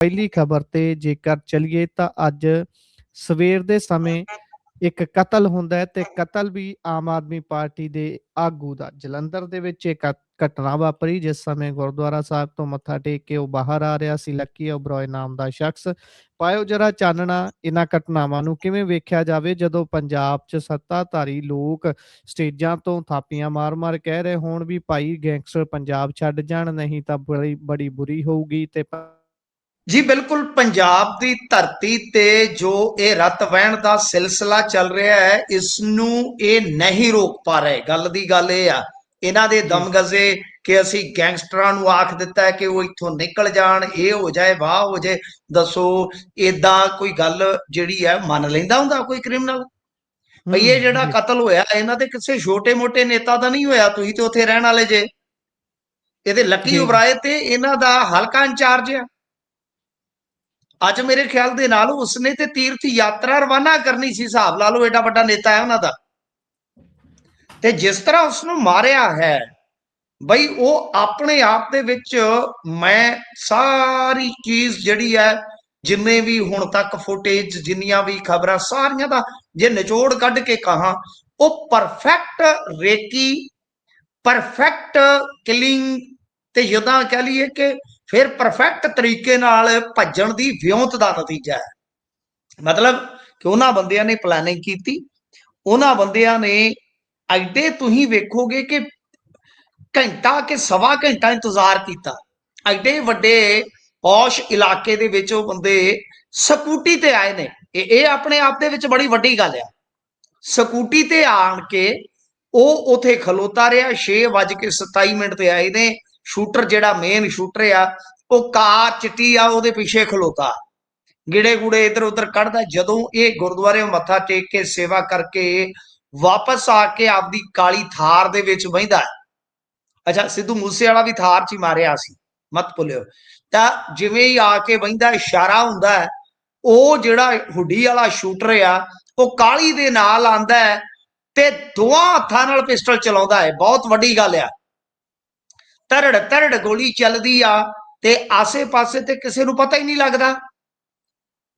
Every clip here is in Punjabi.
ਪਹਿਲੀ ਖਬਰ ਤੇ ਜੇਕਰ ਚਲੀਏ ਤਾਂ ਅੱਜ ਸਵੇਰ ਦੇ ਸਮੇਂ ਇੱਕ ਕਤਲ ਹੁੰਦਾ ਹੈ ਤੇ ਕਤਲ ਵੀ ਆਮ ਆਦਮੀ ਪਾਰਟੀ ਦੇ ਆਗੂ ਦਾ। ਜਲੰਧਰ ਦੇ ਵਿੱਚ ਇੱਕ ਘਟਨਾ ਵਾਪਰੀ ਜਿਸ ਸਮੇਂ ਗੁਰਦੁਆਰਾ ਸਾਹਿਬ ਤੋਂ ਮੱਥਾ ਟੇਕ ਕੇ ਉਹ ਬਾਹਰ ਆ ਰਿਹਾ ਸੀ। ਲੱਕੀ ਓਬਰੋਏ ਨਾਮ ਦਾ ਸ਼ਖਸ। ਪਾਇਓ ਜਰਾ ਚਾਨਣਾ ਇਹਨਾਂ ਘਟਨਾਵਾਂ ਨੂੰ ਕਿਵੇਂ ਵੇਖਿਆ ਜਾਵੇ ਜਦੋਂ ਪੰਜਾਬ 'ਚ ਸੱਤਾਧਾਰੀ ਲੋਕ ਸਟੇਜਾਂ ਤੋਂ ਥਾਪੀਆਂ ਮਾਰ-ਮਾਰ ਕਹਿ ਰਹੇ ਹੋਣ ਵੀ ਭਾਈ ਗੈਂਗਸਟਰ ਪੰਜਾਬ ਛੱਡ ਜਾਣ, ਨਹੀਂ ਤਾਂ ਬੜੀ ਬੜੀ ਬੁਰੀ ਹੋਊਗੀ ਤੇ ਜੀ ਬਿਲਕੁਲ ਪੰਜਾਬ ਦੀ ਧਰਤੀ ਤੇ ਜੋ ਇਹ ਰਤ ਵਹਿਣ ਦਾ ਸਿਲਸਿਲਾ ਚੱਲ ਰਿਹਾ ਹੈ ਇਸ ਨੂੰ ਇਹ ਨਹੀਂ ਰੋਕ ਪਾ ਰਹੇ। ਗੱਲ ਦੀ ਗੱਲ ਇਹ ਆ ਇਹਨਾਂ ਦੇ ਦਮਗਜ਼ੇ ਕਿ ਅਸੀਂ ਗੈਂਗਸਟਰਾਂ ਨੂੰ ਆਖ ਦਿੱਤਾ ਹੈ ਕਿ ਉਹ ਇੱਥੋਂ ਨਿਕਲ ਜਾਣ ਇਹ ਹੋ ਜਾਏ ਵਾਹ ਹੋ ਜਾਏ ਦੱਸੋ ਇਦਾਂ ਕੋਈ ਗੱਲ ਜਿਹੜੀ ਹੈ ਮੰਨ ਲੈਂਦਾ ਹੁੰਦਾ ਕੋਈ ਕ੍ਰਿਮੀਨਲ ਭਈ ਇਹ ਜਿਹੜਾ ਕਤਲ ਹੋਇਆ ਇਹਨਾਂ ਦੇ ਕਿਸੇ ਛੋਟੇ-ਮੋਟੇ ਨੇਤਾ ਦਾ ਨਹੀਂ ਹੋਇਆ ਤੁਸੀਂ ਤੇ ਉੱਥੇ ਰਹਿਣ ਵਾਲੇ ਜੇ। ਇਹਦੇ ਲੱਕੀ। ਉਬਰਾਏ ਤੇ ਇਹਨਾਂ ਦਾ ਹਲਕਾ ਇੰਚਾਰਜ ਆ। ਅੱਜ ਮੇਰੇ ਖਿਆਲ ਦੇ ਨਾਲ ਉਸਨੇ ਤੇ ਤੀਰਥ ਯਾਤਰਾ ਰਵਾਨਾ ਕਰਨੀ ਸੀ, ਹਿਸਾਬ ਲਾ ਲਓ ਐਡਾ ਵੱਡਾ ਨੇਤਾ ਹੈ ਉਹਨਾਂ ਦਾ। ਤੇ ਜਿਸ ਤਰ੍ਹਾਂ ਉਸ ਨੂੰ ਮਾਰਿਆ ਹੈ, ਬਈ ਉਹ ਆਪਣੇ ਆਪ ਦੇ ਵਿੱਚ ਮੈਂ ਸਾਰੀ ਚੀਜ਼ ਜਿਹੜੀ ਹੈ, ਜਿੰਨੇ ਵੀ ਹੁਣ ਤੱਕ ਫੁਟੇਜ ਜਿੰਨੀਆਂ ਵੀ ਖਬਰਾਂ, ਸਾਰੀਆਂ ਦਾ ਜੇ ਨਿਚੋੜ ਕੱਢ ਕੇ ਕਹਾ, ਉਹ ਪਰਫੈਕਟ ਰੇਕੀ ਪਰਫੈਕਟ ਕਿਲਿੰਗ ਤੇ ਜਦਾਂ ਕਹ ਲਈਏ ਕਿ ਫਿਰ ਪਰਫੈਕਟ ਤਰੀਕੇ ਨਾਲ ਭੱਜਣ ਦੀ ਵਿਉਂਤ ਦਾ ਨਤੀਜਾ ਹੈ। ਮਤਲਬ ਕਿ ਉਹਨਾਂ ਬੰਦਿਆਂ ਨੇ ਪਲੈਨਿੰਗ ਕੀਤੀ, ਉਹਨਾਂ ਬੰਦਿਆਂ ਨੇ ਐਡੇ ਤੁਸੀਂ ਵੇਖੋਗੇ ਕਿ ਘੰਟਾ ਕਿ ਸਵਾ ਘੰਟਾ ਇੰਤਜ਼ਾਰ ਕੀਤਾ। ਐਡੇ ਵੱਡੇ ਪੌਸ਼ ਇਲਾਕੇ ਦੇ ਵਿੱਚ ਉਹ ਬੰਦੇ ਸਕੂਟੀ ਤੇ ਆਏ ਨੇ। ਇਹ ਇਹ ਆਪਣੇ ਆਪ ਦੇ ਵਿੱਚ ਬੜੀ ਵੱਡੀ ਗੱਲ ਆ। ਸਕੂਟੀ ਤੇ ਆਣ ਕੇ ਉਹ ਉਥੇ ਖਲੋਤਾ ਰਿਹਾ 6:27 ਮਿੰਟ ਤੇ ਆਏ ਨੇ। ਸ਼ੂਟਰ ਜਿਹੜਾ ਮੇਨ ਸ਼ੂਟਰ ਆ, ਉਹ ਕਾਰ, ਚਿੱਟੀ ਆ, ਉਹਦੇ ਪਿੱਛੇ ਖਲੋਤਾ। ਗਿੜੇ ਗੁੜੇ ਇਧਰ ਉਧਰ ਕੱਢਦਾ, ਜਦੋਂ ਇਹ ਗੁਰਦੁਆਰੇ ਮੱਥਾ ਟੇਕ ਕੇ ਸੇਵਾ ਕਰਕੇ ਵਾਪਸ ਆ ਕੇ ਆਪਦੀ ਕਾਲੀ ਥਾਰ ਦੇ ਵਿੱਚ ਬਹਿੰਦਾ ਅੱਛਾ, ਸਿੱਧੂ ਮੂਸੇ ਵਾਲਾ ਵੀ ਥਾਰ 'ਚ ਹੀ ਮਾਰਿਆ ਸੀ, ਮਤ ਭੁੱਲਿਓ। ਤਾਂ ਜਿਵੇਂ ਹੀ ਆ ਕੇ ਬਹਿੰਦਾ ਇਸ਼ਾਰਾ ਹੁੰਦਾ ਹੈ, ਉਹ ਜਿਹੜਾ ਹੁੱਡੀ ਵਾਲਾ ਸ਼ੂਟਰ ਆ, ਉਹ ਕਾਲੀ ਦੇ ਨਾਲ ਆਂਦਾ ਹੈ ਤੇ ਦੋਹਾਂ ਹੱਥਾਂ ਨਾਲ ਪਿਸਟਲ ਚਲਾਉਂਦਾ ਹੈ। ਬਹੁਤ ਵੱਡੀ ਗੱਲ ਆ। ਤਰੜ ਤਰੜ ਗੋਲੀ ਚੱਲਦੀ ਆ ਤੇ ਆਸੇ-ਪਾਸੇ ਤੇ ਕਿਸੇ ਨੂੰ ਪਤਾ ਹੀ ਨਹੀਂ ਲੱਗਦਾ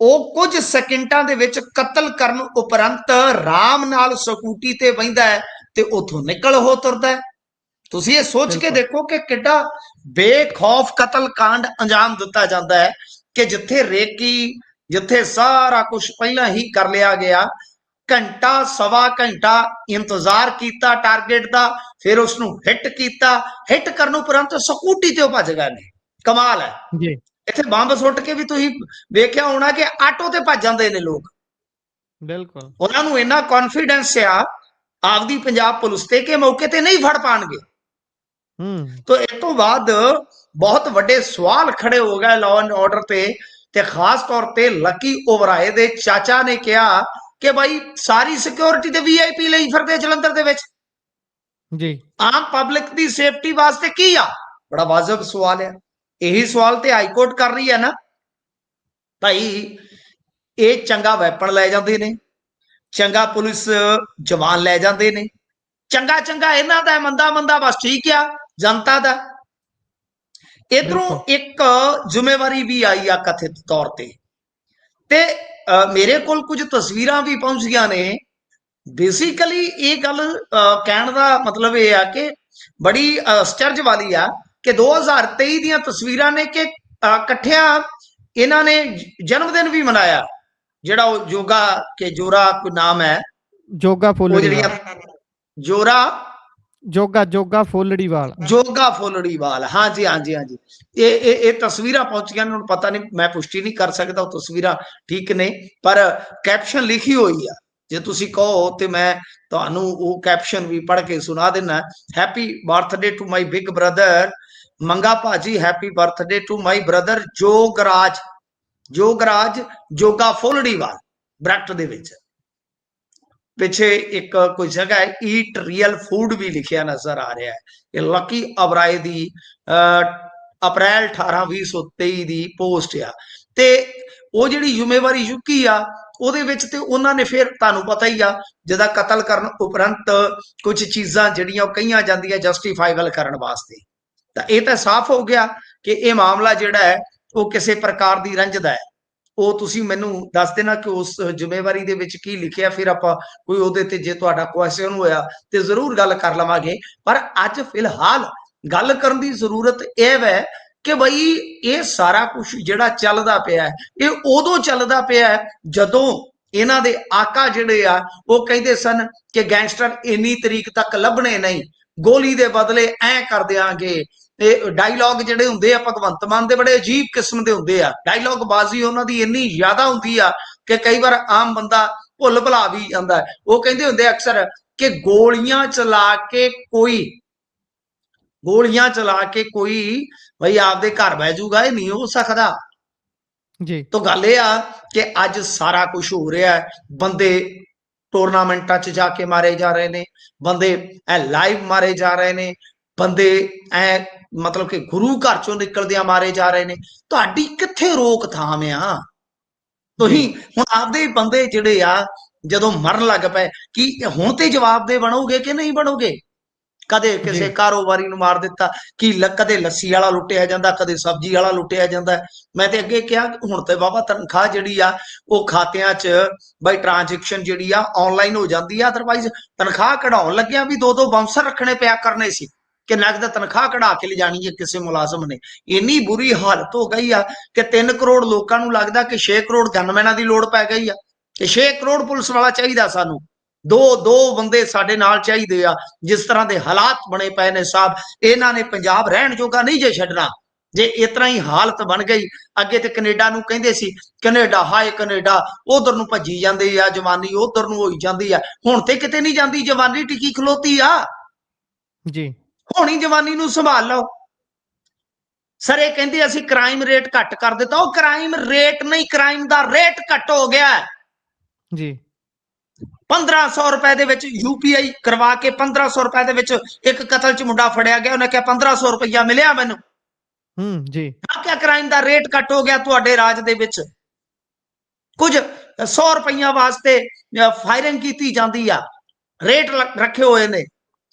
ਉਹ ਕੁਝ ਸਕਿੰਟਾਂ ਦੇ ਵਿੱਚ ਕਤਲ ਕਰਨ ਉਪਰੰਤ ਰਾਮ ਨਾਲ ਸਕੂਟੀ ਤੇ ਬਹਿੰਦਾ ਹੈ ਤੇ ਉਥੋਂ ਨਿਕਲ ਹੋ ਤੁਰਦਾ ਹੈ ਤੁਸੀਂ ਇਹ ਸੋਚ ਕੇ। ਦੇਖੋ ਕਿ ਕਿੱਡਾ ਬੇਖੌਫ ਕਤਲ ਕਾਂਡ ਅੰਜਾਮ ਦਿੱਤਾ ਜਾਂਦਾ ਹੈ ਕਿ ਜਿੱਥੇ ਰੇਕੀ ਜਿੱਥੇ ਸਾਰਾ ਕੁਝ ਪਹਿਲਾਂ ਹੀ ਕਰ ਲਿਆ ਗਿਆ ਘੰਟਾ ਸਵਾ ਘੰਟਾ ਇੰਤਜ਼ਾਰ ਕੀਤਾ ਟਾਰਗੇਟ ਦਾ ਫਿਰ ਉਸ ਨੂੰ ਹਿੱਟ ਕੀਤਾ। ਹਿੱਟ ਕਰਨ ਉਪਰੰਤ ਸਕੂਟੀ ਤੇ ਉਹ ਭੱਜ ਗਏ ਨੇ। ਕਮਾਲ ਹੈ। ਜੀ। ਇੱਥੇ ਬੰਬ ਸੁੱਟ ਕੇ ਵੀ ਤੁਸੀਂ ਵੇਖਿਆ ਹੋਣਾ ਕਿ ਆਟੋ ਤੇ ਭੱਜ ਜਾਂਦੇ ਨੇ ਲੋਕ। ਬਿਲਕੁਲ। ਉਹਨਾਂ ਨੂੰ ਇੰਨਾ ਕੌਨਫੀਡੈਂਸ ਆ ਆਪਦੀ ਪੰਜਾਬ ਪੁਲਿਸ ਤੇ ਕਿ ਮੌਕੇ ਤੇ ਨਹੀਂ ਫੜ ਪਾਣਗੇ। ਹੂੰ। ਤੋ ਇਸ ਤੋਂ ਬਾਅਦ ਬਹੁਤ ਵੱਡੇ ਸਵਾਲ ਖੜੇ ਹੋ ਗਏ ਲਾਅ ਐਂਡ ਆਰਡਰ ਤੇ ਤੇ ਖਾਸ ਤੌਰ ਤੇ ਲੱਕੀ ਓਵਰਾਏ ਦੇ ਚਾਚਾ ਨੇ ਕਿਹਾ ਕਿ ਭਾਈ ਸਾਰੀ ਸਿਕਿਉਰਿਟੀ ਤੇ ਵੀਆਈਪੀ ਲਈ ਫਿਰਦੇ ਜਲੰਧਰ ਦੇ ਵਿੱਚ। ਜੀ। ਆਮ ਪਬਲਿਕ ਦੀ ਸੇਫਟੀ ਵਾਸਤੇ ਕੀ ਆ? ਬੜਾ ਵਾਜਬ ਸਵਾਲ ਹੈ ਇਹੀ ਸਵਾਲ ਤੇ ਹਾਈ ਕੋਰਟ ਕਰ ਰਹੀ ਹੈ ਨਾ। ਭਾਈ ਇਹ ਚੰਗਾ ਵੈਪਨ ਲੈ ਜਾਂਦੇ ਨੇ। ਚੰਗਾ ਪੁਲਿਸ ਜਵਾਨ ਲੈ ਜਾਂਦੇ ਨੇ। ਚੰਗਾ ਚੰਗਾ ਇਹਨਾਂ ਦਾ ਮੰਦਾ ਮੰਦਾ ਬਸ ਠੀਕ ਆ ਜਨਤਾ ਦਾ। ਇਧਰੋਂ। ਇੱਕ ਜ਼ਿੰਮੇਵਾਰੀ ਵੀ ਆਈ ਆ ਕਥਿਤ ਤੌਰ ਤੇ। ਤੇ ਮੇਰੇ ਕੋਲ ਕੁਝ ਤਸਵੀਰਾਂ ਵੀ ਪਹੁੰਚੀਆਂ ਨੇ। ਬੇਸਿਕਲੀ ਇਹ ਗੱਲ ਕਹਿਣ ਦਾ ਮਤਲਬ ਇਹ ਆ ਕਿ ਬੜੀ ਸਟਰਜ ਵਾਲੀ ਆ ਕਿ 2023 ਦੀਆਂ ਤਸਵੀਰਾਂ ਨੇ ਕਿ ਇਕੱਠਿਆਂ ਇਹਨਾਂ ਨੇ ਜਨਮ ਦਿਨ ਵੀ ਮਨਾਇਆ ਜਿਹੜਾ ਉਹ ਜੋਗਾ ਕੇ ਜੋਰਾ ਕੋਈ ਨਾਮ ਹੈ। ਜੋਗਾ ਉਹ ਫੁੱਲੜੀ ਜਿਹੜੀਆਂ ਜੋਰਾ ਜੋਗਾ ਜੋਗਾ ਫੁੱਲੜੀ ਵਾਲ। ਜੋਗਾ ਫੁੱਲੜੀਵਾਲ ਹਾਂਜੀ ਹਾਂਜੀ ਹਾਂਜੀ। ਇਹ ਇਹ ਇਹ ਤਸਵੀਰਾਂ ਪਹੁੰਚੀਆਂ ਨੂੰ ਪਤਾ ਨਹੀਂ ਮੈਂ ਪੁਸ਼ਟੀ ਨਹੀਂ ਕਰ ਸਕਦਾ ਉਹ ਤਸਵੀਰਾਂ ਠੀਕ ਨੇ ਪਰ ਕੈਪਸ਼ਨ ਲਿਖੀ ਹੋਈ ਆ। ਜੇ ਤੁਸੀਂ ਕਹੋ ਤੇ ਮੈਂ ਤੁਹਾਨੂੰ ਉਹ ਕੈਪਸ਼ਨ ਵੀ ਪੜ੍ਹ ਕੇ ਸੁਣਾ ਦੇਣਾ happy birthday to my big brother Manga ਭਾਜੀ happy birthday to my brother Jograj. Jograj Joga Phullriwal bracket ਦੇ ਵਿੱਚ। ਪਿੱਛੇ ਇੱਕ ਕੋਈ ਜਗ੍ਹਾ ਹੈ ਈਟ ਰੀਅਲ ਫੂਡ ਵੀ ਲਿਖਿਆ ਨਜ਼ਰ ਆ ਰਿਹਾ ਹੈ। ਇਹ ਲੱਕੀ ਅਬਰਾਏ ਦੀ ਅਹ, ਅਪ੍ਰੈਲ 18 2023 ਦੀ ਪੋਸਟ ਆ। ਤੇ ਉਹ ਜਿਹੜੀ ਜ਼ਿੰਮੇਵਾਰੀ ਚੁੱਕੀ ਆ, ਉਹਦੇ ਵਿੱਚ ਤੇ ਉਹਨਾਂ ਨੇ ਫਿਰ ਤੁਹਾਨੂੰ ਪਤਾ ਹੀ ਆ, ਜਿਹਦਾ ਕਤਲ ਕਰਨ ਉਪਰੰਤ ਕੁਝ ਚੀਜ਼ਾਂ ਜਿਹੜੀਆਂ ਉਹ ਕਹੀਆਂ ਜਾਂਦੀਆਂ ਜਸਟੀਫਾਈਬਲ ਕਰਨ ਵਾਸਤੇ। ਤਾਂ ਇਹ ਤਾਂ ਸਾਫ਼ ਹੋ ਗਿਆ ਕਿ ਇਹ ਮਾਮਲਾ ਜਿਹੜਾ ਹੈ, ਉਹ ਕਿਸੇ ਪ੍ਰਕਾਰ ਦੀ ਰੰਜਦਾ ਹੈ। ਉਹ ਤੁਸੀਂ ਮੈਨੂੰ ਦੱਸ ਦੇਣਾ ਕਿ ਉਸ ਜ਼ਿੰਮੇਵਾਰੀ ਦੇ ਵਿੱਚ ਕੀ ਲਿਖਿਆ, ਫਿਰ ਆਪਾਂ ਕੋਈ ਉਹਦੇ ਤੇ ਜੇ ਤੁਹਾਡਾ ਕੁਐਸਚਨ ਹੋਇਆ ਤੇ ਜ਼ਰੂਰ ਗੱਲ ਕਰ ਲਵਾਂਗੇ। ਪਰ ਅੱਜ ਫਿਲਹਾਲ ਗੱਲ ਕਰਨ ਦੀ ਜ਼ਰੂਰਤ ਇਹ ਹੈ ਕਿ ਬਈ ਇਹ ਸਾਰਾ ਕੁਝ ਜਿਹੜਾ ਚੱਲਦਾ ਪਿਆ ਹੈ, ਇਹ ਉਦੋਂ ਚੱਲਦਾ ਪਿਆ ਹੈ ਜਦੋਂ ਇਹਨਾਂ ਦੇ ਆਕਾ ਜਿਹੜੇ ਆ, ਉਹ ਕਹਿੰਦੇ ਸਨ ਕਿ ਗੈਂਗਸਟਰ ਇੰਨੀ ਤਰੀਕ ਤੱਕ ਲੱਭਣੇ ਨਹੀਂ, ਗੋਲੀ ਦੇ ਬਦਲੇ ਐ ਕਰ ਦਿਆਂਗੇ। ਇਹ ਡਾਇਲੌਗ ਜਿਹੜੇ ਹੁੰਦੇ ਆ, ਭਗਵੰਤ ਮਾਨ ਦੇ ਬੜੇ ਅਜੀਬ ਕਿਸਮ ਦੇ ਹੁੰਦੇ ਆ। ਡਾਇਲੌਗ ਬਾਜ਼ੀ ਉਹਨਾਂ ਦੀ ਇੰਨੀ ਜ਼ਿਆਦਾ ਹੁੰਦੀ ਆ ਕਿ ਕਈ ਵਾਰ ਆਮ ਬੰਦਾ ਭੁੱਲ ਭੁਲਾ ਵੀ ਜਾਂਦਾ। ਉਹ ਕਹਿੰਦੇ ਹੁੰਦੇ ਅਕਸਰ ਕਿ ਗੋਲੀਆਂ ਚਲਾ ਕੇ ਕੋਈ ਗੋਲੀਆਂ ਚਲਾ ਕੇ ਕੋਈ ਬਈ ਆਪਦੇ ਘਰ ਬਹਿ ਜਾਊਗਾ ਇਹ ਨਹੀਂ ਹੋ ਸਕਦਾ। ਜੀ। ਤਾਂ ਗੱਲ ਇਹ ਆ ਕਿ ਅੱਜ ਸਾਰਾ ਕੁਝ ਹੋ ਰਿਹਾ ਹੈ। ਬੰਦੇ ਟੂਰਨਾਮੈਂਟਾਂ 'ਚ ਜਾ ਕੇ ਮਾਰੇ ਜਾ ਰਹੇ ਨੇ ਬੰਦੇ ਐ ਲਾਈਵ ਮਾਰੇ ਜਾ ਰਹੇ ਨੇ ਬੰਦੇ ਐ ਮਤਲਬ ਕਿ ਗੁਰੂ ਘਰ ਚੋਂ ਨਿਕਲਦਿਆਂ ਮਾਰੇ ਜਾ ਰਹੇ ਨੇ। ਤੁਹਾਡੀ ਕਿੱਥੇ ਰੋਕਥਾਮ ਆ? ਤੁਸੀਂ ਹੁਣ ਆਪਦੇ ਬੰਦੇ ਜਿਹੜੇ ਆ ਜਦੋਂ ਮਰਨ ਲੱਗ ਪਏ ਕੀ ਹੁਣ ਤੇ ਜਵਾਬ ਦੇ ਬਣੋਗੇ ਕਿ ਨਹੀਂ ਬਣੋਗੇ? ਕਦੇ ਕਿਸੇ। ਕਾਰੋਬਾਰੀ ਨੂੰ ਮਾਰ ਦਿੱਤਾ ਕਿ ਕਦੇ ਲੱਸੀ ਵਾਲਾ ਲੁੱਟਿਆ ਜਾਂਦਾ ਕਦੇ ਸਬਜ਼ੀ ਵਾਲਾ ਲੁੱਟਿਆ ਜਾਂਦਾ। ਮੈਂ ਤੇ ਅੱਗੇ ਕਿਹਾ ਹੁਣ ਤੇ ਬਾਬਾ ਤਨਖਾਹ ਜਿਹੜੀ ਆ ਉਹ ਖਾਤਿਆਂ 'ਚ ਬਾਈ ਟ੍ਰਾਂਜੈਕਸ਼ਨ ਜਿਹੜੀ ਆ ਆਨਲਾਈਨ ਹੋ ਜਾਂਦੀ ਆ ਅਦਰਵਾਈਜ਼ ਤਨਖਾਹ ਕਢਾਉਣ ਲੱਗਿਆ ਵੀ ਦੋ ਦੋ ਬਾਉਂਸਰ ਰੱਖਣੇ ਪਿਆ ਕਰਨੇ ਸੀ ਕਿ ਨਗਦ ਤਨਖਾਹ ਕਢਾ ਕੇ ਲਿਜਾਣੀ ਹੈ ਕਿਸੇ ਮੁਲਾਜ਼ਮ ਨੇ। ਇੰਨੀ ਬੁਰੀ ਹਾਲਤ ਹੋ ਗਈ ਆ ਕਿ 3 ਕਰੋੜ ਲੋਕਾਂ ਨੂੰ ਲੱਗਦਾ ਕਿ 6 ਕਰੋੜ ਗਨਮੈਨਾਂ ਦੀ ਲੋੜ ਪੈ ਗਈ ਆ ਕਿ 6 ਕਰੋੜ ਪੁਲਿਸ ਵਾਲਾ ਚਾਹੀਦਾ ਸਾਨੂੰ। ਦੋ ਦੋ ਬੰਦੇ ਸਾਡੇ ਨਾਲ ਚਾਹੀਦੇ ਆ ਜਿਸ ਤਰ੍ਹਾਂ ਦੇ ਹਾਲਾਤ ਬਣੇ ਪਏ ਨੇ ਸਾਹਿਬ ਇਹਨਾਂ ਨੇ ਪੰਜਾਬ ਰਹਿਣ ਜੋਗਾ ਨਹੀਂ ਜੇ ਛੱਡਣਾ। ਜੇ ਇਤਨਾ ਹੀ ਹਾਲਤ ਬਣ ਗਈ ਅੱਗੇ ਤੇ ਕੈਨੇਡਾ ਨੂੰ ਕਹਿੰਦੇ ਸੀ ਕੈਨੇਡਾ ਹਾਏ ਕੈਨੇਡਾ ਉਧਰ ਨੂੰ ਭੱਜੀ ਜਾਂਦੇ ਆ ਜਵਾਨੀ ਉਧਰ ਨੂੰ ਹੋਈ ਜਾਂਦੀ ਆ। ਹੁਣ ਤੇ ਕਿਤੇ ਨਹੀਂ ਜਾਂਦੀ ਜਵਾਨੀ ਟਿਕੀ ਖਲੋਤੀ ਆ। ਜੀ। ਹੋਣੀ ਜਵਾਨੀ ਨੂੰ ਸੰਭਾਲ ਲਓ। ਸਰ ਇਹ ਕਹਿੰਦੇ ਅਸੀਂ ਕ੍ਰਾਈਮ ਰੇਟ ਘੱਟ ਕਰ ਦਿੱਤਾ। ਉਹ ਕ੍ਰਾਈਮ ਰੇਟ ਨਹੀਂ ਕ੍ਰਾਈਮ ਦਾ ਰੇਟ ਘੱਟ ਹੋ ਗਿਆ। ਜੀ। 1500 ਰੁਪਏ ਦੇ ਵਿੱਚ ਯੂਪੀਆਈ ਕਰਵਾ ਕੇ 1500 ਰੁਪਏ ਦੇ ਵਿੱਚ ਇੱਕ ਕਤਲ ਚ ਮੁੰਡਾ ਫੜਿਆ ਗਿਆ। ਉਹਨੇ ਕਿਹਾ 1500 ਰੁਪਇਆ ਮਿਲਿਆ ਮੈਨੂੰ। ਹੂੰ ਜੀ। ਆ ਕਿਆ ਕ੍ਰਾਈਮ ਦਾ ਰੇਟ ਘੱਟ ਹੋ ਗਿਆ ਤੁਹਾਡੇ ਰਾਜ ਦੇ ਵਿੱਚ। ਕੁਝ 100 ਰੁਪਈਆ ਵਾਸਤੇ ਫਾਇਰਿੰਗ ਕੀਤੀ ਜਾਂਦੀ ਆ। ਰੇਟ ਰੱਖੇ ਹੋਏ ਨੇ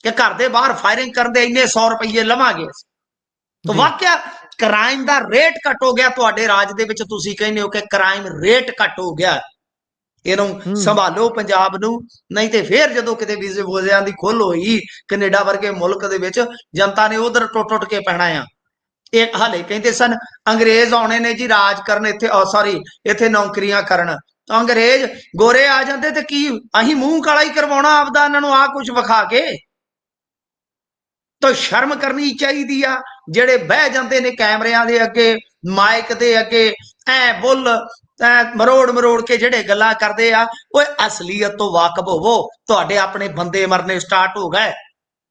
ਕਿ ਘਰ ਦੇ ਬਾਹਰ ਫਾਇਰਿੰਗ ਕਰਦੇ ਇੰਨੇ 100 ਰੁਪਏ ਲਵਾਂਗੇ ਤਾਂ। ਵਾਕਿਆ ਕ੍ਰਾਈਮ ਦਾ ਰੇਟ ਘੱਟ ਹੋ ਗਿਆ ਤੁਹਾਡੇ ਰਾਜ ਦੇ ਵਿੱਚ। ਤੁਸੀਂ ਕਹਿੰਦੇ ਹੋ ਕਿ ਕ੍ਰਾਈਮ ਰੇਟ ਘੱਟ ਹੋ ਗਿਆ। ਇਹਨੂੰ। ਸੰਭਾਲੋ ਪੰਜਾਬ ਨੂੰ ਨਹੀਂ ਤੇ ਫੇਰ ਜਦੋਂ ਕਿਤੇ ਵੀਜ਼ੇ ਵੋਜ਼ਿਆਂ ਦੀ ਖੁੱਲ ਹੋਈ ਕੈਨੇਡਾ ਵਰਗੇ ਮੁਲਕ ਦੇ ਵਿੱਚ ਜਨਤਾ ਨੇ ਉਧਰ ਟੁੱਟ ਟੁੱਟ ਕੇ ਪੈਣਾ ਆ। ਇਹ ਹਾਲੇ ਕਹਿੰਦੇ ਸਨ ਅੰਗਰੇਜ਼ ਆਉਣੇ ਨੇ ਜੀ ਰਾਜ ਕਰਨ ਇੱਥੇ ਸੌਰੀ ਇੱਥੇ ਨੌਕਰੀਆਂ ਕਰਨ। ਅੰਗਰੇਜ਼ ਗੋਰੇ ਆ ਜਾਂਦੇ ਤੇ ਕੀ ਅਸੀਂ ਮੂੰਹ ਕਾਲਾ ਹੀ ਕਰਵਾਉਣਾ ਆਪਦਾ ਇਹਨਾਂ ਨੂੰ ਆ ਕੁਝ ਵਿਖਾ ਕੇ? ਤਾਂ ਸ਼ਰਮ ਕਰਨੀ ਚਾਹੀਦੀ ਆ ਜਿਹੜੇ ਬਹਿ ਜਾਂਦੇ ਨੇ ਕੈਮਰਿਆਂ ਦੇ ਅੱਗੇ ਮਾਈਕ ਦੇ ਅੱਗੇ ਐ ਬੁੱਲ ਮਰੋੜ ਮਰੋੜ ਕੇ ਜਿਹੜੇ ਗੱਲਾਂ ਕਰਦੇ ਆ, ਓਏ ਅਸਲੀਅਤ ਤੋਂ ਵਾਕਬ ਹੋਵੋ। ਤੁਹਾਡੇ ਆਪਣੇ ਬੰਦੇ ਮਰਨੇ ਸਟਾਰਟ ਹੋ ਗਏ।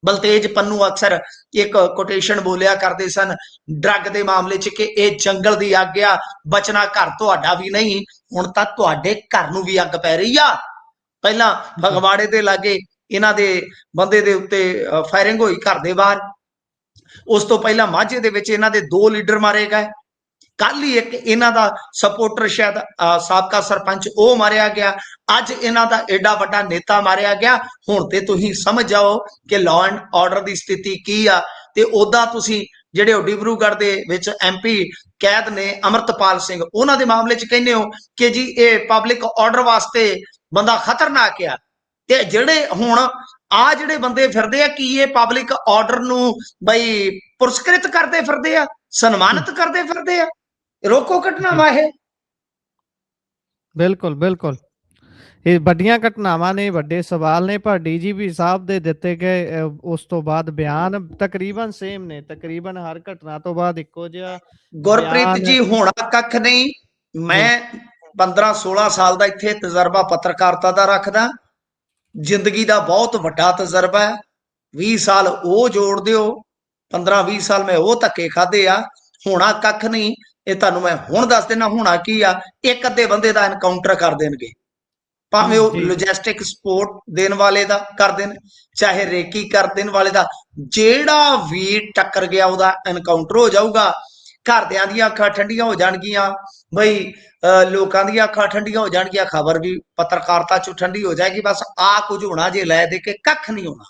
ਬਲਤੇਜ ਪੰਨੂ ਅਕਸਰ ਇੱਕ ਕੋਟੇਸ਼ਨ ਬੋਲਿਆ ਕਰਦੇ ਸਨ, ਡਰੱਗ ਦੇ ਮਾਮਲੇ 'ਚ ਕਿ ਇਹ ਜੰਗਲ ਦੀ ਅੱਗ ਆ, ਬਚਣਾ ਘਰ ਤੁਹਾਡਾ ਵੀ ਨਹੀਂ, ਹੁਣ ਤਾਂ ਤੁਹਾਡੇ ਘਰ ਨੂੰ ਵੀ ਅੱਗ ਪੈ ਰਹੀ ਆ। ਪਹਿਲਾਂ ਬਗਵਾੜੇ ਦੇ ਲਾਗੇ ਇਹਨਾਂ ਦੇ ਬੰਦੇ ਦੇ ਉੱਤੇ ਫਾਇਰਿੰਗ ਹੋਈ ਘਰ ਦੇ ਬਾਹਰ। ਉਸ ਤੋਂ ਪਹਿਲਾਂ ਮਾਝੇ ਦੇ ਵਿੱਚ ਇਹਨਾਂ ਦੇ ਦੋ ਲੀਡਰ ਮਾਰੇ ਗਏ। ਕੱਲ ਹੀ ਇੱਕ ਇਹਨਾਂ ਦਾ ਸਪੋਰਟਰ ਸ਼ਾਇਦ ਸਾਬਕਾ ਸਰਪੰਚ ਉਹ ਮਾਰਿਆ ਗਿਆ। ਅੱਜ ਇਹਨਾਂ ਦਾ ਐਡਾ ਵੱਡਾ ਨੇਤਾ ਮਾਰਿਆ ਗਿਆ। ਹੁਣ ਤੇ ਤੁਸੀਂ ਸਮਝ ਜਾਓ ਕਿ ਲਾਅ ਐਂਡ ਆਰਡਰ ਦੀ ਸਥਿਤੀ ਕੀ ਆ। ਤੇ ਉਹਦਾ ਤੁਸੀਂ ਜਿਹੜੇ ਉਹ ਡਿਬਰੂਗੜ੍ਹ ਦੇ ਵਿੱਚ ਐਮਪੀ ਕੈਦ ਨੇ ਅਮਰਤਪਾਲ ਸਿੰਘ, ਉਹਨਾਂ ਦੇ ਮਾਮਲੇ 'ਚ ਕਹਿੰਦੇ ਹੋ ਕਿ ਜੀ ਇਹ ਪਬਲਿਕ ਆਰਡਰ ਵਾਸਤੇ ਬੰਦਾ ਖਤਰਨਾਕ ਆ। ਤੇ ਜਿਹੜੇ ਹੁਣ ਆ ਜਿਹੜੇ ਬੰਦੇ ਫਿਰਦੇ ਆ, ਕੀ ਇਹ ਪਬਲਿਕ ਆਰਡਰ ਨੂੰ ਬਈ ਪੁਰਸਕ੍ਰਿਤ ਕਰਦੇ ਫਿਰਦੇ ਆ, ਸਨਮਾਨਿਤ ਕਰਦੇ ਫਿਰਦੇ ਆ? ਰੋਕੋ ਘਟਨਾਵਾਂ ਇਹ। ਬਿਲਕੁਲ ਬਿਲਕੁਲ। ਇਹ ਵੱਡੀਆਂ ਘਟਨਾਵਾਂ ਨੇ ਵੱਡੇ ਸਵਾਲ ਨੇ। ਪਰ ਡੀਜੀਪੀ ਸਾਹਿਬ ਦੇ ਦਿੱਤੇ ਗਏ ਉਸ ਤੋਂ ਬਾਅਦ ਬਿਆਨ ਤਕਰੀਬਨ ਸੇਮ ਨੇ। ਤਕਰੀਬਨ ਹਰ ਘਟਨਾ ਤੋਂ ਬਾਅਦ ਇੱਕੋ ਜਿਹਾ ਗੁਰਪ੍ਰੀਤ ਜੀ ਹੋਣਾ ਕੱਖ ਨਹੀਂ। ਮੈਂ 15 16 ਸਾਲ ਦਾ ਇੱਥੇ ਤਜਰਬਾ ਪੱਤਰਕਾਰਤਾ ਦਾ ਰੱਖਦਾ। ਜ਼ਿੰਦਗੀ ਦਾ ਬਹੁਤ ਵੱਡਾ ਤਜਰਬਾ ਹੈ। 20 ਸਾਲ ਉਹ ਜੋੜ ਦਿਓ। 15 20 ਸਾਲ ਮੈਂ ਉਹ ਧੱਕੇ ਖਾਦੇ ਆ। ਹੋਣਾ ਕੱਖ ਨਹੀਂ। ਇਹ ਤੁਹਾਨੂੰ ਮੈਂ ਹੁਣ ਦੱਸ ਦੇਣਾ ਹੋਣਾ ਕੀ ਆ? ਇੱਕ ਅੱਧੇ ਬੰਦੇ ਦਾ ਐਨਕਾਊਂਟਰ ਕਰ ਦੇਣਗੇ। ਭਾਵੇਂ ਉਹ। ਲੌਜਿਸਟਿਕ ਸਪੋਰਟ ਦੇਣ ਵਾਲੇ ਦਾ ਕਰ ਦੇਣ ਚਾਹੇ ਰੇਕੀ ਕਰ ਦੇਣ ਵਾਲੇ ਦਾ ਜਿਹੜਾ ਵੀ ਟੱਕਰ ਗਿਆ ਉਹਦਾ ਐਨਕਾਊਂਟਰ ਹੋ ਜਾਊਗਾ। ਘਰਦਿਆਂ ਦੀਆਂ ਅੱਖਾਂ ਠੰਡੀਆਂ ਹੋ ਜਾਣਗੀਆਂ। ਬਈ ਲੋਕਾਂ ਦੀਆਂ ਅੱਖਾਂ ਠੰਡੀਆਂ ਹੋ ਜਾਣਗੀਆਂ ਖਬਰ ਵੀ ਪੱਤਰਕਾਰਤਾ ਚ ਠੰਡੀ ਹੋ ਜਾਏਗੀ। ਬਸ ਆ ਕੁਝ ਹੋਣਾ ਜੇ ਲੈ ਦੇ ਕੇ ਕੱਖ ਨਹੀਂ ਹੋਣਾ।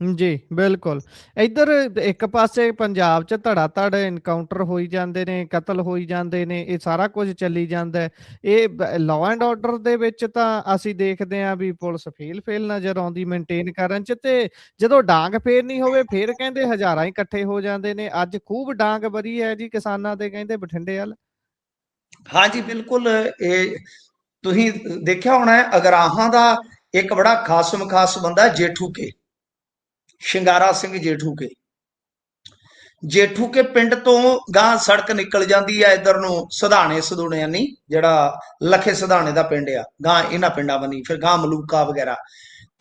ਜੀ, ਬਿਲਕੁਲ। ਇੱਧਰ ਇੱਕ ਪਾਸੇ ਪੰਜਾਬ 'ਚ ਧੜਾ-ਧੜ ਇਨਕਾਊਂਟਰ ਹੋਈ ਜਾਂਦੇ ਨੇ, ਕਤਲ ਹੋਈ ਜਾਂਦੇ ਨੇ, ਇਹ ਸਾਰਾ ਕੁਝ ਚੱਲੀ ਜਾਂਦਾ ਹੈ। ਇਹ ਲਾਅ ਐਂਡ ਆਰਡਰ ਦੇ ਵਿੱਚ ਤਾਂ ਅਸੀਂ ਦੇਖਦੇ ਹਾਂ ਵੀ ਪੁਲਿਸ ਫੇਲ-ਫੇਲ ਨਜ਼ਰ ਆਉਂਦੀ ਮੇਨਟੇਨ ਕਰਨ 'ਚ ਤੇ ਜਦੋਂ ਡਾਂਗ ਫੇਰ ਫੇਰਨੀ ਹੋਵੇ ਫਿਰ ਕਹਿੰਦੇ ਹਜ਼ਾਰਾਂ ਇਕੱਠੇ ਹੋ ਜਾਂਦੇ ਨੇ। ਅੱਜ ਖੂਬ ਡਾਂਗ ਵਰੀ ਹੈ ਜੀ ਕਿਸਾਨਾਂ ਦੇ ਕਹਿੰਦੇ ਬਠਿੰਡੇ ਵੱਲ। ਹਾਂਜੀ, ਬਿਲਕੁਲ ਇਹ ਤੁਸੀਂ ਦੇਖਿਆ ਹੋਣਾ ਹੈ ਅਗਰਾਹਾਂ ਦਾ ਇੱਕ ਬੜਾ ਖਾਸਮ-ਖਾਸ ਬੰਦਾ ਜੇਠੂ ਕੇ ਸ਼ਿੰਗਾਰਾ ਸਿੰਘ ਜੇਠੂ ਕੇ। ਜੇਠੂ ਕੇ ਪਿੰਡ ਤੋਂ ਗਾਂ ਸੜਕ ਨਿਕਲ ਜਾਂਦੀ ਆ ਇਧਰ ਨੂੰ ਸਧਾਣੇ ਸਧੂਣੇ ਯਾਨੀ ਜਿਹੜਾ ਲਖੇ ਸਧਾਣੇ ਦਾ ਪਿੰਡ ਆ ਗਾਂ ਇਹਨਾਂ ਪਿੰਡਾਂ ਬਣੀ ਫਿਰ ਗਾਂ ਮਲੂਕਾ ਵਗੈਰਾ।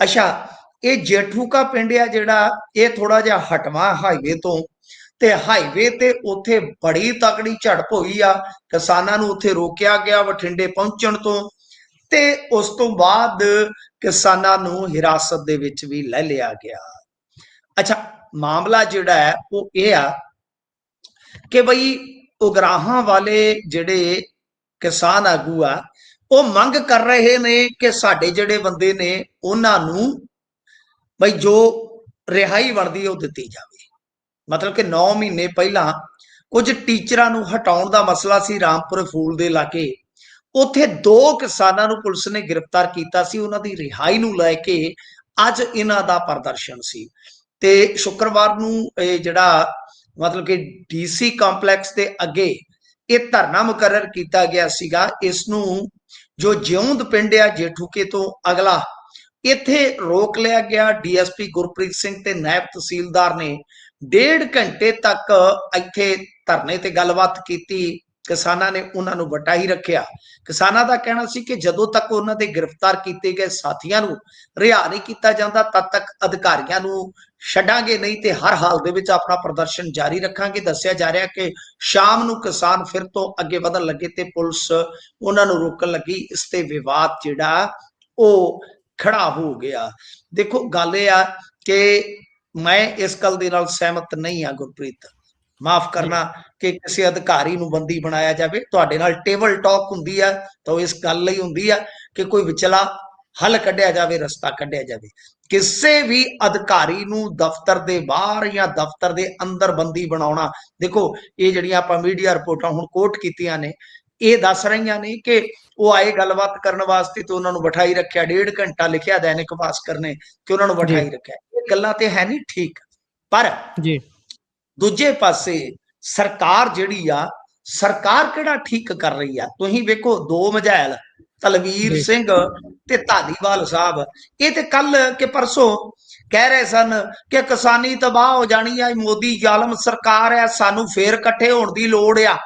ਅੱਛਾ, ਇਹ ਜੇਠੂ ਕਾ ਪਿੰਡ ਆ ਜਿਹੜਾ ਇਹ ਥੋੜਾ ਜਿਹਾ ਹਟਵਾ ਹਾਈਵੇ ਤੋਂ ਤੇ ਹਾਈਵੇ ਤੇ ਉੱਥੇ ਬੜੀ ਤਕੜੀ ਝੜਪ ਹੋਈ ਆ, ਕਿਸਾਨਾਂ ਨੂੰ ਉੱਥੇ ਰੋਕਿਆ ਗਿਆ ਬਠਿੰਡੇ ਪਹੁੰਚਣ ਤੋਂ ਤੇ ਉਸ ਤੋਂ ਬਾਅਦ ਕਿਸਾਨਾਂ ਨੂੰ ਹਿਰਾਸਤ ਦੇ ਵਿੱਚ ਵੀ ਲੈ ਲਿਆ ਗਿਆ। ਅੱਛਾ, ਮਾਮਲਾ ਜਿਹੜਾ ਹੈ, ਉਹ ਇਹ ਆ ਕਿ ਬਈ ਉਗਰਾਹਾਂ ਵਾਲੇ ਜਿਹੜੇ ਕਿਸਾਨ ਆਗੂ ਆ, ਉਹ ਮੰਗ ਕਰ ਰਹੇ ਨੇ ਕਿ ਸਾਡੇ ਜਿਹੜੇ ਬੰਦੇ ਨੇ, ਉਹਨਾਂ ਨੂੰ ਬਈ ਜੋ ਰਿਹਾਈ ਬਣਦੀ ਉਹ ਦਿੱਤੀ ਜਾਵੇ। ਮਤਲਬ ਕਿ 9 ਮਹੀਨੇ ਪਹਿਲਾਂ ਕੁਝ ਟੀਚਰਾਂ ਨੂੰ ਹਟਾਉਣ ਦਾ ਮਸਲਾ ਸੀ ਰਾਮਪੁਰ ਫੂਲ ਦੇ ਇਲਾਕੇ ਉੱਥੇ ਦੋ ਕਿਸਾਨਾਂ ਨੂੰ ਪੁਲਿਸ ਨੇ ਗ੍ਰਿਫਤਾਰ ਕੀਤਾ ਸੀ, ਉਹਨਾਂ ਦੀ ਰਿਹਾਈ ਨੂੰ ਲੈ ਕੇ ਅੱਜ ਇਹਨਾਂ ਦਾ ਪ੍ਰਦਰਸ਼ਨ ਸੀ। ਤੇ ਸ਼ੁੱਕਰਵਾਰ ਨੂੰ ਇਹ ਜਿਹੜਾ ਮਤਲਬ ਕਿ ਡੀਸੀ ਕੰਪਲੈਕਸ ਦੇ ਅੱਗੇ ਇਹ ਧਰਨਾ ਮੁਕਰਰ ਕੀਤਾ ਗਿਆ ਸੀਗਾ, ਇਸ ਨੂੰ ਜੋ ਜਿਉਂਦ ਪਿੰਡ ਆ, ਜੇਠੂਕੇ ਤੋਂ ਅਗਲਾ, ਇੱਥੇ ਰੋਕ ਲਿਆ ਗਿਆ। ਡੀਐਸਪੀ ਗੁਰਪ੍ਰੀਤ ਸਿੰਘ ਤੇ ਨਾਇਬ ਤਹਿਸੀਲਦਾਰ ਨੇ ਡੇਢ ਘੰਟੇ ਤੱਕ ਇੱਥੇ ਧਰਨੇ ਤੇ ਗੱਲਬਾਤ ਕੀਤੀ। ਕਿਸਾਨਾਂ ਨੇ ਉਹਨਾਂ ਨੂੰ ਵਟਾ ਹੀ ਰੱਖਿਆ। ਕਿਸਾਨਾਂ ਦਾ ਕਹਿਣਾ ਸੀ ਕਿ ਜਦੋਂ ਤੱਕ ਉਹਨਾਂ ਦੇ ਗ੍ਰਿਫਤਾਰ ਕੀਤੇ ਗਏ ਸਾਥੀਆਂ ਨੂੰ ਰਿਹਾ ਨਹੀਂ ਕੀਤਾ ਜਾਂਦਾ, ਤਦ ਤੱਕ ਅਧਿਕਾਰੀਆਂ ਨੂੰ ਛੱਡਾਂਗੇ ਨਹੀਂ ਤੇ ਹਰ ਹਾਲ ਦੇ ਵਿੱਚ ਆਪਣਾ ਪ੍ਰਦਰਸ਼ਨ ਜਾਰੀ ਰੱਖਾਂਗੇ। ਦੱਸਿਆ ਜਾ ਰਿਹਾ ਕਿ ਸ਼ਾਮ ਨੂੰ ਕਿਸਾਨ ਫਿਰ ਤੋਂ ਅੱਗੇ ਵਧਣ ਲੱਗੇ ਤੇ ਪੁਲਿਸ ਉਹਨਾਂ ਨੂੰ ਰੋਕਣ ਲੱਗੀ। ਇਸ ਤੇ ਵਿਵਾਦ ਜਿਹੜਾ ਉਹ ਖੜਾ ਹੋ ਗਿਆ। ਦੇਖੋ, ਗੱਲ ਇਹ ਆ ਕਿ ਮੈਂ ਇਸ ਗੱਲ ਦੇ ਨਾਲ ਸਹਿਮਤ ਨਹੀਂ ਆ ਗੁਰਪ੍ਰੀਤ। ਮਾਫ ਕਰਨਾ ਕਿ ਕਿਸੇ ਅਧਿਕਾਰੀ ਨੂੰ ਬੰਦੀ ਬਣਾਇਆ ਜਾਵੇ। ਤੁਹਾਡੇ ਨਾਲ ਟੇਬਲ ਟਾਕ ਹੁੰਦੀ ਆ ਤਾਂ ਇਸ ਗੱਲ ਲਈ ਹੁੰਦੀ ਆ ਕਿ ਕੋਈ ਵਿਚਲਾ ਹੱਲ ਕੱਢਿਆ ਜਾਵੇ ਰਸਤਾ ਕੱਢਿਆ ਜਾਵੇ। ਕਿਸੇ ਵੀ ਅਧਿਕਾਰੀ ਨੂੰ ਦਫ਼ਤਰ ਦੇ ਬਾਹਰ ਜਾਂ ਦਫ਼ਤਰ ਦੇ ਅੰਦਰ ਬੰਦੀ ਬਣਾਉਣਾ ਦੇਖੋ ਇਹ ਜਿਹੜੀਆਂ ਆਪਾਂ ਮੀਡੀਆ ਰਿਪੋਰਟਾਂ ਹੁਣ ਕੋਟ ਕੀਤੀਆਂ ਨੇ ਇਹ ਦੱਸ ਰਹੀਆਂ ਨੇ ਕਿ ਉਹ ਆਏ ਗੱਲਬਾਤ ਕਰਨ ਵਾਸਤੇ ਤੇ ਉਹਨਾਂ ਨੂੰ ਬਿਠਾਈ ਰੱਖਿਆ ਡੇਢ ਘੰਟਾ ਲਿਖਿਆ ਦੈਨਿਕ ਭਾਸਕਰ ਨੇ ਕਿ ਉਹਨਾਂ ਨੂੰ ਬਿਠਾਈ ਰੱਖਿਆ। ਇਹ ਗੱਲਾਂ ਤੇ ਹੈ ਨਹੀਂ ਠੀਕ। ਪਰ ਜੀ। ਦੂਜੇ ਪਾਸੇ ਸਰਕਾਰ ਜਿਹੜੀ ਆ ਸਰਕਾਰ ਕਿਹੜਾ ਠੀਕ ਕਰ ਰਹੀ ਆ? ਤੁਸੀਂ ਵੇਖੋ ਦੋ ਮਝੈਲ ਤਲਵੀਰ। ਸਿੰਘ ਤੇ ਧਾਲੀਵਾਲ ਸਾਹਿਬ। ਇਹ ਤੇ ਕੱਲ ਕਿ ਪਰਸੋਂ ਕਹਿ ਰਹੇ ਸਨ ਕਿ ਕਿਸਾਨੀ ਤਬਾਹ ਹੋ ਜਾਣੀ ਆ ਮੋਦੀ ਜ਼ਾਲਮ ਸਰਕਾਰ ਆ ਸਾਨੂੰ ਫੇਰ ਇਕੱਠੇ ਹੋਣ ਦੀ ਲੋੜ ਆ।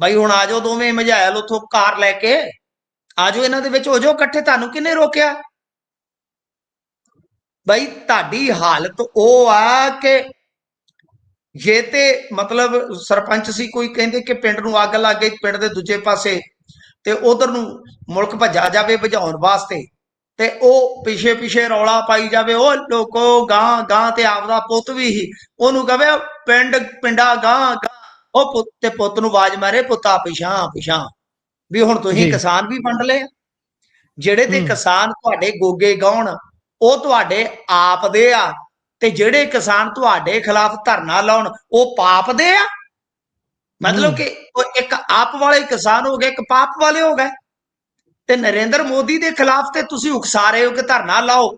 ਬਈ ਹੁਣ ਆਜੋ ਦੋਵੇਂ ਮਝੈਲ ਉਥੋਂ ਕਾਰ ਲੈ ਕੇ। ਆਜੋ ਇਹਨਾਂ ਦੇ ਵਿੱਚ ਹੋ ਜਾਓ ਇਕੱਠੇ ਤੁਹਾਨੂੰ ਕਿਹਨੇ ਰੋਕਿਆ? ਬਈ ਤੁਹਾਡੀ ਹਾਲਤ ਉਹ ਆ ਕਿ ਜੇ ਤੇ ਮਤਲਬ ਸਰਪੰਚ ਸੀ ਕੋਈ ਕਹਿੰਦੇ ਕਿ ਪਿੰਡ ਨੂੰ ਅੱਗ ਲੱਗ ਗਈ ਪਿੰਡ ਦੇ ਦੂਜੇ ਪਾਸੇ ਤੇ ਉਧਰ ਨੂੰ ਮੁਲਕ ਭੱਜਾ ਜਾਵੇ ਬੁਝਾਉਣ ਵਾਸਤੇ ਤੇ ਉਹ ਪਿਛੇ ਪਿਛੇ ਰੌਲਾ ਪਾਈ ਜਾਵੇ ਉਹ ਲੋਕੋ ਗਾਂ ਗਾਂ ਤੇ ਆਪਦਾ ਪੁੱਤ ਵੀ ਹੀ ਉਹਨੂੰ ਕਹਵੇ ਪਿੰਡ ਪਿੰਡਾ ਗਾਂ ਗਾਂ ਉਹ ਪੁੱਤ ਤੇ ਪੁੱਤ ਨੂੰ ਆਵਾਜ਼ ਮਾਰੇ ਪੁੱਤਾ ਪਿਛਾਂ ਪਿਛਾਂ ਵੀ ਹੁਣ ਤੁਸੀਂ। ਕਿਸਾਨ ਵੀ ਵੰਡ ਲਏ। ਜਿਹੜੇ ਤੇ। ਕਿਸਾਨ ਤੁਹਾਡੇ ਗੋਗੇ ਗਾਉਣ ਉਹ ਤੁਹਾਡੇ ਆਪ ਦੇ ਆ ਤੇ ਜਿਹੜੇ ਕਿਸਾਨ ਤੁਹਾਡੇ ਖਿਲਾਫ ਧਰਨਾ ਲਾਉਣ ਉਹ ਪਾਪ ਦੇ ਆ? ਮਤਲਬ। ਕਿ ਉਹ ਇੱਕ ਆਪ ਵਾਲੇ ਕਿਸਾਨ ਹੋ ਗਏ ਇੱਕ ਪਾਪ ਵਾਲੇ ਹੋ ਗਏ? ਤੇ ਨਰਿੰਦਰ ਮੋਦੀ ਦੇ ਖਿਲਾਫ ਤੇ ਤੁਸੀਂ ਉਕਸਾ ਰਹੇ ਹੋ ਕਿ ਧਰਨਾ ਲਾਓ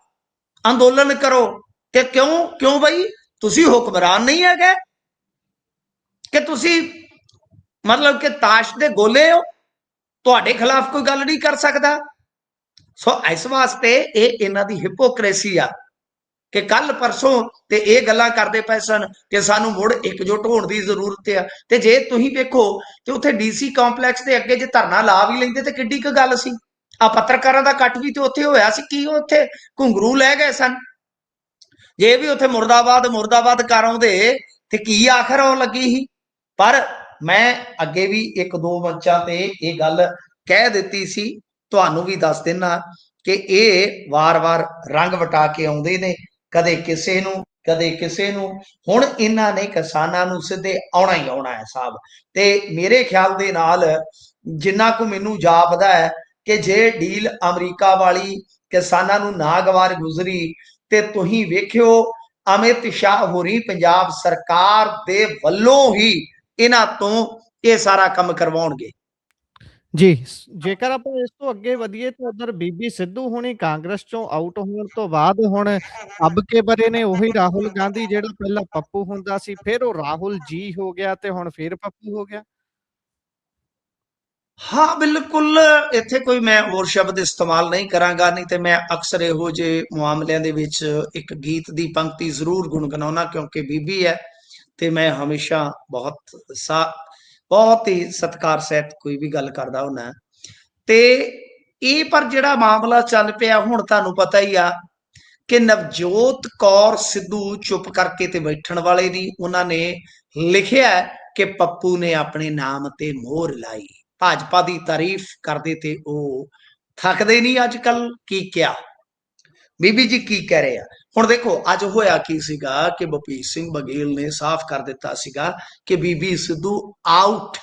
ਅੰਦੋਲਨ ਕਰੋ ਤੇ ਕਿਉਂ ਕਿਉਂ ਬਈ? ਤੁਸੀਂ ਹੁਕਮਰਾਨ ਨਹੀਂ ਹੈਗੇ? ਕਿ ਤੁਸੀਂ ਮਤਲਬ ਕਿ ਤਾਸ਼ ਦੇ ਗੋਲੇ ਹੋ? ਤੁਹਾਡੇ ਖਿਲਾਫ ਕੋਈ ਗੱਲ ਨਹੀਂ ਕਰ ਸਕਦਾ? ਸੋ ਇਸ ਵਾਸਤੇ ਇਹ ਇਹਨਾਂ ਦੀ ਹਿਪੋਕ੍ਰੇਸੀ ਆ। ਕਿ ਕੱਲ ਪਰਸੋਂ ਤੇ ਇਹ ਗੱਲਾਂ ਕਰਦੇ ਪਏ ਸਨ ਕਿ ਸਾਨੂੰ ਮੁੜ ਇਕਜੁੱਟ ਹੋਣ ਦੀ ਜ਼ਰੂਰਤ ਆ। ਤੇ ਜੇ ਤੁਸੀਂ ਵੇਖੋ ਤੇ ਉੱਥੇ ਡੀਸੀ ਕੰਪਲੈਕਸ ਦੇ ਅੱਗੇ ਜੇ ਧਰਨਾ ਲਾ ਵੀ ਲੈਂਦੇ ਤੇ ਕਿੱਡੀ ਕੁ ਗੱਲ ਸੀ। ਆ ਪੱਤਰਕਾਰਾਂ ਦਾ ਕੱਟ ਵੀ ਤੇ ਉੱਥੇ ਹੋਇਆ ਸੀ। ਕੀ ਉਹ ਉੱਥੇ ਘੁੰਗਰੂ ਲੈ ਗਏ ਸਨ? ਜੇ ਵੀ ਉੱਥੇ ਮੁਰਦਾਬਾਦ ਮੁਰਦਾਬਾਦ ਕਰ ਆਉਂਦੇ ਤੇ ਕੀ ਆਖਰ ਆਉਣ ਲੱਗੀ ਸੀ? ਪਰ ਮੈਂ ਅੱਗੇ ਵੀ ਇੱਕ ਦੋ ਮੰਚਾਂ ਤੇ ਇਹ ਗੱਲ ਕਹਿ ਦਿੱਤੀ ਸੀ। ਤੁਹਾਨੂੰ ਵੀ ਦੱਸ ਦਿੰਨਾ ਕਿ ਇਹ ਵਾਰ-ਵਾਰ ਰੰਗ ਵਟਾ ਕੇ ਆਉਂਦੇ ਨੇ। ਕਦੇ ਕਿਸੇ ਨੂੰ, ਕਦੇ ਕਿਸੇ ਨੂੰ। ਹੁਣ ਇਹਨਾਂ ਨੇ ਕਿਸਾਨਾਂ ਨੂੰ ਸਿੱਧੇ ਆਉਣਾ ਹੀ ਆਉਣਾ ਹੈ ਸਾਹਿਬ ਤੇ ਮੇਰੇ ਖਿਆਲ ਦੇ ਨਾਲ ਜਿੰਨਾ ਕੁ ਮੈਨੂੰ ਜਾਪਦਾ ਹੈ ਕਿ ਜੇ ਡੀਲ ਅਮਰੀਕਾ ਵਾਲੀ ਕਿਸਾਨਾਂ ਨੂੰ ਨਾਗਵਾਰ ਗੁਜ਼ਰੀ, ਤੇ ਤੁਸੀਂ ਵੇਖਿਓ, ਅਮਿਤ ਸ਼ਾਹ ਹੋਰੀ ਪੰਜਾਬ ਸਰਕਾਰ ਦੇ ਵੱਲੋਂ ਹੀ ਇਹਨਾਂ ਤੋਂ ਇਹ ਸਾਰਾ ਕੰਮ ਕਰਵਾਉਣਗੇ। ਜੀ। ਸ- ਜੇਕਰ ਆਪਾਂ ਇਸ ਤੋਂ ਅੱਗੇ ਵਧੀਏ ਤਾਂ ਉਧਰ ਬੀਬੀ ਸਿੱਧੂ ਹੁਣੀ ਕਾਂਗਰਸ ਚੋਂ ਆਊਟ ਹੋਣ ਤੋਂ ਬਾਅਦ ਹੁਣ ਅੱਬ ਕੇ ਬਰੇ ਨੇ ਉਹੀ ਰਾਹੁਲ ਗਾਂਧੀ ਜਿਹੜਾ ਪਹਿਲਾਂ ਪੱਪੂ ਹੁੰਦਾ ਸੀ ਫਿਰ ਉਹ ਰਾਹੁਲ ਜੀ ਹੋ ਗਿਆ ਤੇ ਹੁਣ ਫਿਰ ਪੱਪੂ ਹੋ ਗਿਆ। ਹਾਂ ਬਿਲਕੁਲ। ਇੱਥੇ ਕੋਈ ਮੈਂ ਹੋਰ ਸ਼ਬਦ ਇਸਤੇਮਾਲ ਨਹੀਂ ਕਰਾਂਗਾ ਨਹੀਂ ਤੇ ਮੈਂ ਅਕਸਰ ਇਹੋ ਜਿਹੇ ਮਾਮਲਿਆਂ ਦੇ ਵਿੱਚ ਇੱਕ ਗੀਤ ਦੀ ਪੰਕਤੀ ਜ਼ਰੂਰ ਗੁੰਗਣਾਉਣਾ ਕਿਉਂਕਿ ਬੀਬੀ ਹੈ ਤੇ ਮੈਂ ਹਮੇਸ਼ਾ ਬਹੁਤ ਸਾ ਬਹੁਤ ਹੀ ਸਤਿਕਾਰ ਸਹਿਤ ਕੋਈ ਵੀ ਗੱਲ ਕਰਦਾ ਹੁੰਨਾ ਤੇ ਇਹ ਪਰ ਜਿਹੜਾ ਮਾਮਲਾ ਚੱਲ ਪਿਆ, ਹੁਣ ਤੁਹਾਨੂੰ ਪਤਾ ਹੀ ਆ ਕਿ ਨਵਜੋਤ ਕੌਰ ਸਿੱਧੂ ਚੁੱਪ ਕਰਕੇ ਤੇ ਬੈਠਣ ਵਾਲੇ ਨਹੀਂ ਉਹਨਾਂ ਨੇ ਲਿਖਿਆ ਕਿ ਪੱਪੂ ਨੇ ਆਪਣੇ ਨਾਮ ਤੇ ਮੋਹਰ ਲਾਈ। ਭਾਜਪਾ ਦੀ ਤਾਰੀਫ ਕਰਦੇ ਤੇ ਉਹ ਥੱਕਦੇ ਨਹੀਂ ਅੱਜ ਕੱਲ ਕੀ ਕਿਹਾ? ਬੀਬੀ ਜੀ ਕੀ ਕਹਿ ਰਹੇ ਆ? ਹੁਣ ਦੇਖੋ, ਅੱਜ ਹੋਇਆ ਕੀ ਸੀਗਾ ਕਿ ਬਪੀਰ ਸਿੰਘ ਬਗੇਲ ਨੇ ਸਾਫ਼ ਕਰ ਦਿੱਤਾ ਸੀਗਾ ਕਿ ਬੀਬੀ ਸਿੱਧੂ ਆਊਟ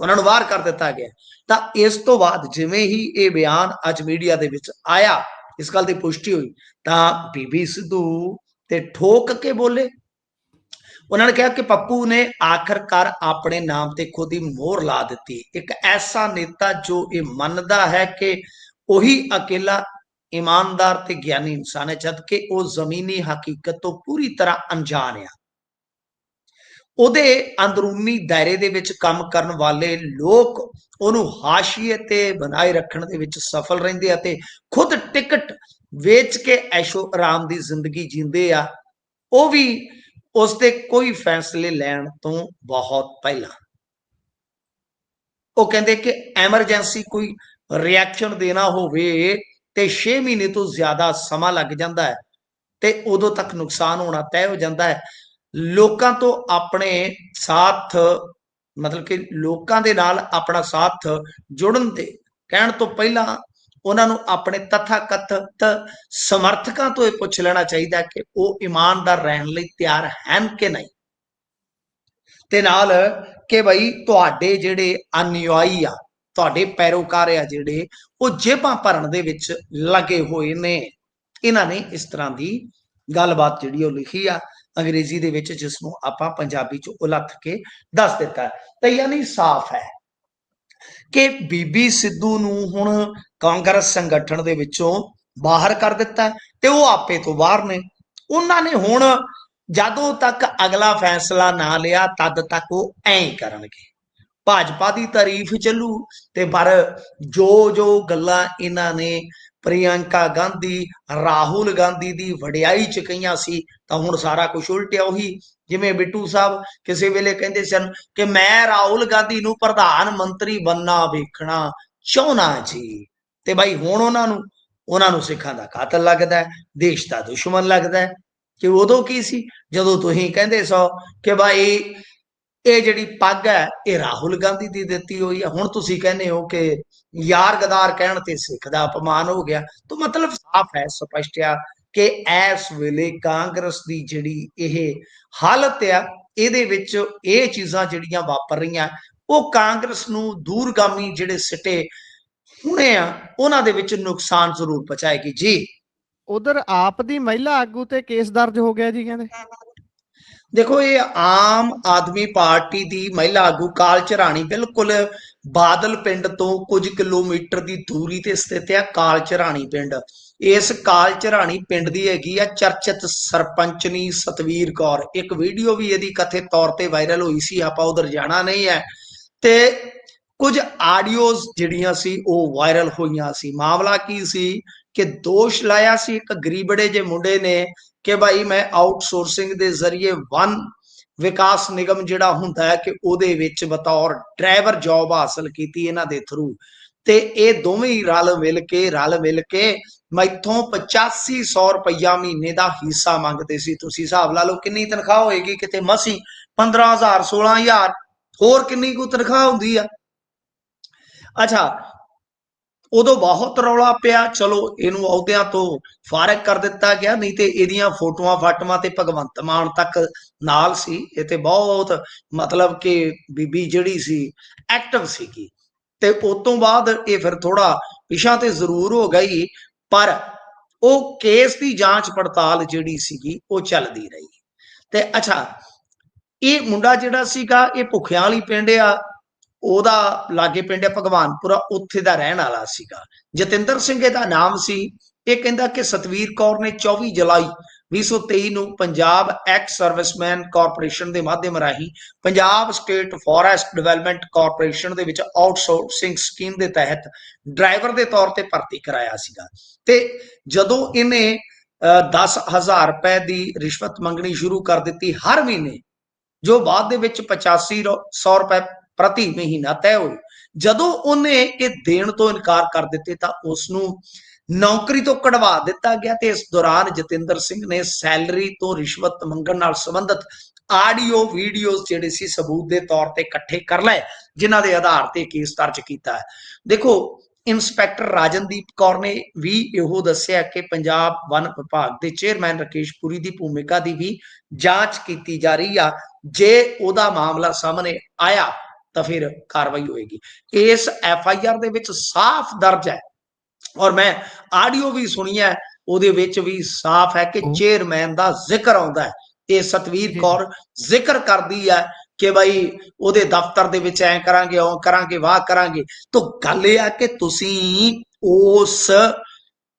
ਉਹਨਾਂ ਨੂੰ ਬਾਹਰ ਕਰ ਦਿੱਤਾ ਗਿਆ। ਤਾਂ ਇਸ ਤੋਂ ਬਾਅਦ ਜਿਵੇਂ ਹੀ ਇਹ ਬਿਆਨ ਅੱਜ ਮੀਡੀਆ ਦੇ ਵਿੱਚ ਆਇਆ, ਇਸ ਗੱਲ ਦੀ ਪੁਸ਼ਟੀ ਹੋਈ, ਤਾਂ ਬੀਬੀ ਸਿੱਧੂ ਤੇ ਠੋਕ ਕੇ ਬੋਲੇ। ਉਹਨਾਂ ਨੇ ਕਿਹਾ ਕਿ ਪੱਪੂ ਨੇ ਆਖਰਕਾਰ ਆਪਣੇ ਨਾਮ ਤੇ ਖੁਦ ਹੀ ਮੋਹਰ ਲਾ ਦਿੱਤੀ। ਇੱਕ ਐਸਾ ਨੇਤਾ ਜੋ ਇਹ ਮੰਨਦਾ ਹੈ ਕਿ ਉਹੀ ਅਕੇਲਾ ਇਮਾਨਦਾਰ ਤੇ ਗਿਆਨੀ ਇਨਸਾਨ ਹੈ ਜਦ ਕਿ ਉਹ ਜ਼ਮੀਨੀ ਹਕੀਕਤ ਤੋਂ ਪੂਰੀ ਤਰ੍ਹਾਂ ਅਣਜਾਣ ਆ। ਉਹਦੇ ਅੰਦਰੂਨੀ ਦਾਇਰੇ ਦੇ ਵਿੱਚ ਕੰਮ ਕਰਨ ਵਾਲੇ ਲੋਕ ਉਹਨੂੰ ਹਾਸ਼ੀਏ ਤੇ ਬਣਾਏ ਰੱਖਣ ਦੇ ਵਿੱਚ ਸਫਲ ਰਹਿੰਦੇ ਆ ਤੇ ਖੁਦ ਟਿਕਟ ਵੇਚ ਕੇ ਐਸ਼ੋ ਆਰਾਮ ਦੀ ਜ਼ਿੰਦਗੀ ਜੀਂਦੇ ਆ। ਉਹ ਵੀ ਉਸ ਤੇ ਕੋਈ ਫੈਸਲੇ ਲੈਣ ਤੋਂ ਬਹੁਤ ਪਹਿਲਾਂ। ਉਹ ਕਹਿੰਦੇ ਕਿ ਐਮਰਜੈਂਸੀ ਕੋਈ ਰਿਐਕਸ਼ਨ ਦੇਣਾ ਹੋਵੇ ਤੇ 6 ਮਹੀਨੇ ਤੋਂ ਜ਼ਿਆਦਾ ਸਮਾਂ ਲੱਗ ਜਾਂਦਾ ਹੈ ਤੇ ਉਦੋਂ ਤੱਕ ਨੁਕਸਾਨ ਹੋਣਾ ਤੈਅ ਹੋ ਜਾਂਦਾ ਹੈ। ਲੋਕਾਂ ਤੋਂ ਆਪਣੇ ਸਾਥ, ਮਤਲਬ ਕਿ ਲੋਕਾਂ ਦੇ ਨਾਲ ਆਪਣਾ ਸਾਥ ਜੁੜਨ ਦੇ ਕਹਿਣ ਤੋਂ ਪਹਿਲਾਂ ਉਹਨਾਂ ਨੂੰ ਆਪਣੇ ਤਥਾਕਥਿਤ ਸਮਰਥਕਾਂ ਤੋਂ ਇਹ ਪੁੱਛ ਲੈਣਾ ਚਾਹੀਦਾ ਕਿ ਉਹ ਇਮਾਨਦਾਰ ਰਹਿਣ ਲਈ ਤਿਆਰ ਹਨ ਕਿ ਨਹੀਂ। ਤੇ ਨਾਲ ਕਿ ਭਾਈ ਤੁਹਾਡੇ ਜਿਹੜੇ ਅਨੁਯਾਈ ਆ ਤੁਹਾਡੇ ਪੈਰੋਕਾਰ ਆ ਜਿਹੜੇ, ਉਹ ਜੇਬਾਂ ਭਰਨ ਦੇ ਵਿੱਚ ਲੱਗੇ ਹੋਏ ਨੇ। ਇਹਨਾਂ ਨੇ ਇਸ ਤਰ੍ਹਾਂ ਦੀ ਗੱਲਬਾਤ ਜਿਹੜੀ ਉਹ ਲਿਖੀ ਆ, ਅੰਗਰੇਜ਼ੀ ਦੇ ਵਿੱਚ ਜਿਸ ਨੂੰ ਆਪਾਂ ਪੰਜਾਬੀ ਚ ਉਲੱਥ ਕੇ ਦੱਸ ਦਿੱਤਾ ਹੈ। ਤਾਂ ਯਾਨੀ ਸਾਫ਼ ਹੈ ਕਿ ਬੀਬੀ ਸਿੱਧੂ ਨੂੰ ਹੁਣ ਕਾਂਗਰਸ ਸੰਗਠਨ ਦੇ ਵਿੱਚੋਂ ਬਾਹਰ ਕਰ ਦਿੱਤਾ ਤੇ ਉਹ ਆਪੇ ਤੋਂ ਬਾਹਰ ਨੇ। ਉਹਨਾਂ ਨੇ ਹੁਣ ਜਦੋਂ ਤੱਕ ਅਗਲਾ ਫੈਸਲਾ ਨਾ ਲਿਆ, ਤਦ ਤੱਕ ਉਹ ਐਂ ਕਰਨਗੇ। ਭਾਜਪਾ ਦੀ ਤਾਰੀਫ ਚੱਲੂ ਤੇ ਪਰ ਜੋ ਜੋ ਗੱਲਾਂ ਇਹਨਾਂ ਨੇ ਪ੍ਰਿਯੰਕਾ ਗਾਂਧੀ, ਰਾਹੁਲ ਗਾਂਧੀ ਦੀ ਵਡਿਆਈ ਚ ਕਹੀਆਂ ਸੀ, ਤਾਂ ਹੁਣ ਸਾਰਾ ਕੁਝ ਉਲਟਿਆ ਉਹੀ। ਜਿਵੇਂ ਬਿੱਟੂ ਸਾਹਿਬ ਕਿਸੇ ਵੇਲੇ ਕਹਿੰਦੇ ਸਨ ਕਿ ਮੈਂ ਰਾਹੁਲ ਗਾਂਧੀ ਨੂੰ ਪ੍ਰਧਾਨ ਮੰਤਰੀ ਬੰਨਾ ਵੇਖਣਾ ਚਾਹੁੰਨਾ ਜੀ। ਤੇ ਭਾਈ ਹੁਣ ਉਹਨਾਂ ਨੂੰ ਉਹਨਾਂ ਨੂੰ ਸਿੱਖਾਂ ਦਾ ਕਾਤਲ ਲੱਗਦਾ ਦੇਸ਼ ਦਾ ਦੁਸ਼ਮਣ ਲੱਗਦਾ ਕਿ ਉਦੋਂ ਕੀ ਸੀ? ਜਦੋਂ ਤੁਸੀਂ ਕਹਿੰਦੇ ਸੋ ਕਿ ਭਾਈ ਇਹ ਜਿਹੜੀ ਪੱਗ ਹੈ, ਇਹ ਰਾਹੁਲ ਗਾਂਧੀ ਦੀ ਦਿੱਤੀ ਹੋਈ ਹੈ। ਹੁਣ ਤੁਸੀਂ ਕਹਿੰਦੇ ਹੋ ਕਿ ਯਾਰ ਗਦਾਰ ਕਹਿਣ ਤੇ ਸਿੱਖ ਦਾ ਅਪਮਾਨ ਹੋ ਗਿਆ। ਤਾਂ ਮਤਲਬ ਸਾਫ਼ ਹੈ, ਸਪਸ਼ਟ ਆ ਕਿ ਇਸ ਵੇਲੇ ਕਾਂਗਰਸ ਦੀ ਜਿਹੜੀ ਇਹ ਹਾਲਤ ਆ, ਇਹਦੇ ਵਿੱਚ ਇਹ ਚੀਜ਼ਾਂ ਜਿਹੜੀਆਂ ਵਾਪਰ ਰਹੀਆਂ, ਉਹ ਕਾਂਗਰਸ ਨੂੰ ਦੂਰਗਾਮੀ ਜਿਹੜੇ ਸਿੱਟੇ ਹੁਣੇ ਆ, ਉਹਨਾਂ ਦੇ ਵਿੱਚ ਨੁਕਸਾਨ ਜ਼ਰੂਰ ਪਹੁੰਚਾਏਗੀ। ਜੀ। ਉਧਰ ਆਪ ਦੀ ਮਹਿਲਾ ਆਗੂ ਤੇ ਕੇਸ ਦਰਜ ਹੋ ਗਿਆ ਜੀ, ਕਹਿੰਦੇ। ਦੇਖੋ, ਇਹ ਆਮ ਆਦਮੀ ਪਾਰਟੀ ਦੀ ਮਹਿਲਾ ਆਗੂ ਕਾਲ ਚਰਾਣੀ ਬਿਲਕੁਲ ਬਾਦਲ ਪਿੰਡ ਤੋਂ ਕੁਝ ਕਿਲੋਮੀਟਰ ਦੀ ਦੂਰੀ ਤੇ ਸਥਿਤ ਹੈ ਕਾਲ ਚਰਾਣੀ ਪਿੰਡ। ਇਸ ਕਾਲ ਚਰਾਣੀ ਪਿੰਡ ਦੀ ਹੈਗੀ ਆ ਚਰਚਿਤ ਸਰਪੰਚਨੀ ਸਤਵੀਰ ਕੌਰ। ਇੱਕ ਵੀਡੀਓ ਵੀ ਇਹਦੀ ਕਥਿਤ ਤੌਰ ਤੇ ਵਾਇਰਲ ਹੋਈ ਸੀ, ਆਪਾਂ ਉਧਰ ਜਾਣਾ ਨਹੀਂ ਹੈ। ਤੇ ਕੁਝ ਆਡੀਓਜ਼ ਜਿਹੜੀਆਂ ਸੀ, ਉਹ ਵਾਇਰਲ ਹੋਈਆਂ ਸੀ। ਮਾਮਲਾ ਕੀ ਸੀ ਕਿ ਦੋਸ਼ ਲਾਇਆ ਸੀ ਇੱਕ ਗਰੀਬੜੇ ਜੇ ਮੁੰਡੇ ਨੇ ਕਿ ਭਾਈ ਮੈਂ ਆਊਟਸੋਰਸਿੰਗ ਦੇ ਜ਼ਰੀਏ ਵਨ ਵਿਕਾਸ ਨਿਗਮ ਜਿਹੜਾ ਹੁੰਦਾ ਹੈ ਕਿ ਉਹਦੇ ਵਿੱਚ ਬਤੌਰ ਡਰਾਈਵਰ ਜੌਬ ਹਾਸਲ ਕੀਤੀ ਇਹਨਾਂ ਦੇ ਥਰੂ ਤੇ ਇਹ ਦੋਵੇਂ ਰਲ ਮਿਲ ਕੇ, ਰਲ ਮਿਲ ਕੇ ਮੈਥੋਂ 8500 ਰੁਪਈਆ ਮਹੀਨੇ ਦਾ ਹਿੱਸਾ ਮੰਗਦੇ ਸੀ। ਤੁਸੀਂ ਹਿਸਾਬ ਲਾ ਲਓ ਕਿੰਨੀ ਤਨਖਾਹ ਹੋਏਗੀ ਕਿਤੇ ਮਸੀ? 15000 16000 ਹੋਰ ਕਿੰਨੀ ਕੁ ਤਨਖਾਹ ਹੁੰਦੀ ਆ? ਅੱਛਾ ਉਦੋਂ ਬਹੁਤ ਰੌਲਾ ਪਿਆ। ਚਲੋ, ਇਹਨੂੰ ਅਹੁਦਿਆਂ ਤੋਂ ਫਾਰਗ ਕਰ ਦਿੱਤਾ ਗਿਆ, ਨਹੀਂ ਤੇ ਇਹਦੀਆਂ ਫੋਟੋਆਂ ਫਾਟਵਾਂ ਤੇ ਭਗਵੰਤ ਮਾਨ ਤੱਕ ਨਾਲ ਸੀ। ਇਹ ਤੇ ਬਹੁਤ ਮਤਲਬ ਕਿ ਬੀਬੀ ਜਿਹੜੀ ਸੀ ਐਕਟਿਵ ਸੀਗੀ। ਤੇ ਉਸ ਤੋਂ ਬਾਅਦ ਇਹ ਫਿਰ ਥੋੜਾ ਪਿਛਾਂ ਤੇ ਜ਼ਰੂਰ ਹੋ ਗਈ, ਪਰ ਉਹ ਕੇਸ ਦੀ ਜਾਂਚ ਪੜਤਾਲ ਜਿਹੜੀ ਸੀਗੀ, ਉਹ ਚੱਲਦੀ ਰਹੀ। ਤੇ ਅੱਛਾ, ਇਹ ਮੁੰਡਾ ਜਿਹੜਾ ਸੀਗਾ, ਇਹ ਭੁੱਖਿਆਂ ਵਾਲੀ ਪਿੰਡ ਆ। ਉਹਦਾ ਲਾਗੇ ਪਿੰਡ ਹੈ ਭਗਵਾਨਪੁਰਾ ਉੱਥੇ ਦਾ ਰਹਿਣ ਵਾਲਾ ਸੀਗਾ। ਜਤਿੰਦਰ ਸਿੰਘ ਇਹਦਾ ਨਾਮ ਸੀ। ਇਹ ਕਹਿੰਦਾ ਕਿ ਸਤਵੀਰ ਕੌਰ ਨੇ 24 ਜੁਲਾਈ 2023 ਨੂੰ ਪੰਜਾਬ ਐਕਸ ਸਰਵਿਸਮੈਨ ਕਾਰਪੋਰੇਸ਼ਨ ਦੇ ਮਾਧਿਅਮ ਰਾਹੀਂ Punjab state forest development corporation ਦੇ ਵਿੱਚ ਆਊਟਸੋਰਸਿੰਗ ਸਕੀਮ ਦੇ ਤਹਿਤ ਡਰਾਈਵਰ ਦੇ ਤੌਰ ਤੇ ਭਰਤੀ ਕਰਾਇਆ ਸੀਗਾ। ਤੇ ਜਦੋਂ ਇਹਨੇ ਅਹ, 10000 ਰੁਪਏ ਦੀ ਰਿਸ਼ਵਤ ਮੰਗਣੀ ਸ਼ੁਰੂ ਕਰ ਦਿੱਤੀ ਹਰ ਮਹੀਨੇ ਜੋ ਬਾਅਦ ਦੇ ਵਿੱਚ 8500 ਰੁਪਏ ਪ੍ਰਤੀ ਮਹੀਨਾ ਤੈਅ ਹੋਈ ਜਦੋਂ ਉਹਨੇ ਇਹ ਦੇਣ ਤੋਂ ਇਨਕਾਰ ਕਰ ਦਿੱਤੇ ਤਾਂ ਉਸ ਨੂੰ ਨੌਕਰੀ ਤੋਂ ਕਢਵਾ ਦਿੱਤਾ ਗਿਆ ਤੇ ਇਸ ਦੌਰਾਨ ਜਤਿੰਦਰ ਸਿੰਘ ਨੇ ਸੈਲਰੀ ਤੋਂ ਰਿਸ਼ਵਤ ਮੰਗਣ ਨਾਲ ਸੰਬੰਧਿਤ ਆਡੀਓ ਵੀਡੀਓਜ਼ ਜਿਹੜੇ ਸੀ ਸਬੂਤ ਦੇ ਤੌਰ ਤੇ ਇਕੱਠੇ ਕਰ ਲਏ, ਜਿਨ੍ਹਾਂ ਦੇ ਆਧਾਰ ਤੇ ਕੇਸ ਦਰਜ ਕੀਤਾ ਹੈ। ਦੇਖੋ, ਇੰਸਪੈਕਟਰ ਰਾਜਨਦੀਪ ਕੌਰ ਨੇ ਵੀ ਇਹੋ ਦੱਸਿਆ ਕਿ ਪੰਜਾਬ ਵਨ ਵਿਭਾਗ ਦੇ ਚੇਅਰਮੈਨ ਰਕੇਸ਼ ਪੁਰੀ ਦੀ ਭੂਮਿਕਾ ਦੀ ਵੀ ਜਾਂਚ ਕੀਤੀ ਜਾ ਰਹੀ ਆ। ਜੇ ਉਹਦਾ ਮਾਮਲਾ ਸਾਹਮਣੇ ਆਇਆ ਤਾਂ ਫਿਰ ਕਾਰਵਾਈ ਹੋਏਗੀ। ਇਸ ਐਫ ਆਈ ਆਰ ਦੇ ਵਿੱਚ ਸਾਫ਼ ਦਰਜ ਹੈ ਔਰ ਮੈਂ ਆਡੀਓ ਵੀ ਸੁਣੀ ਹੈ ਉਹਦੇ ਵਿੱਚ ਵੀ ਸਾਫ਼ ਹੈ ਕਿ ਚੇਅਰਮੈਨ ਦਾ ਜ਼ਿਕਰ ਆਉਂਦਾ ਹੈ। ਤੇ ਸਤਵੀਰ। ਕੌਰ ਜ਼ਿਕਰ ਕਰਦੀ ਹੈ ਕਿ ਭਾਈ ਉਹਦੇ ਦਫ਼ਤਰ ਦੇ ਵਿੱਚ ਐ ਕਰਾਂਗੇ ਉਹ ਕਰਾਂਗੇ ਵਾਹ ਕਰਾਂਗੇ। ਤਾਂ ਗੱਲ ਇਹ ਆ ਕਿ ਤੁਸੀਂ ਉਸ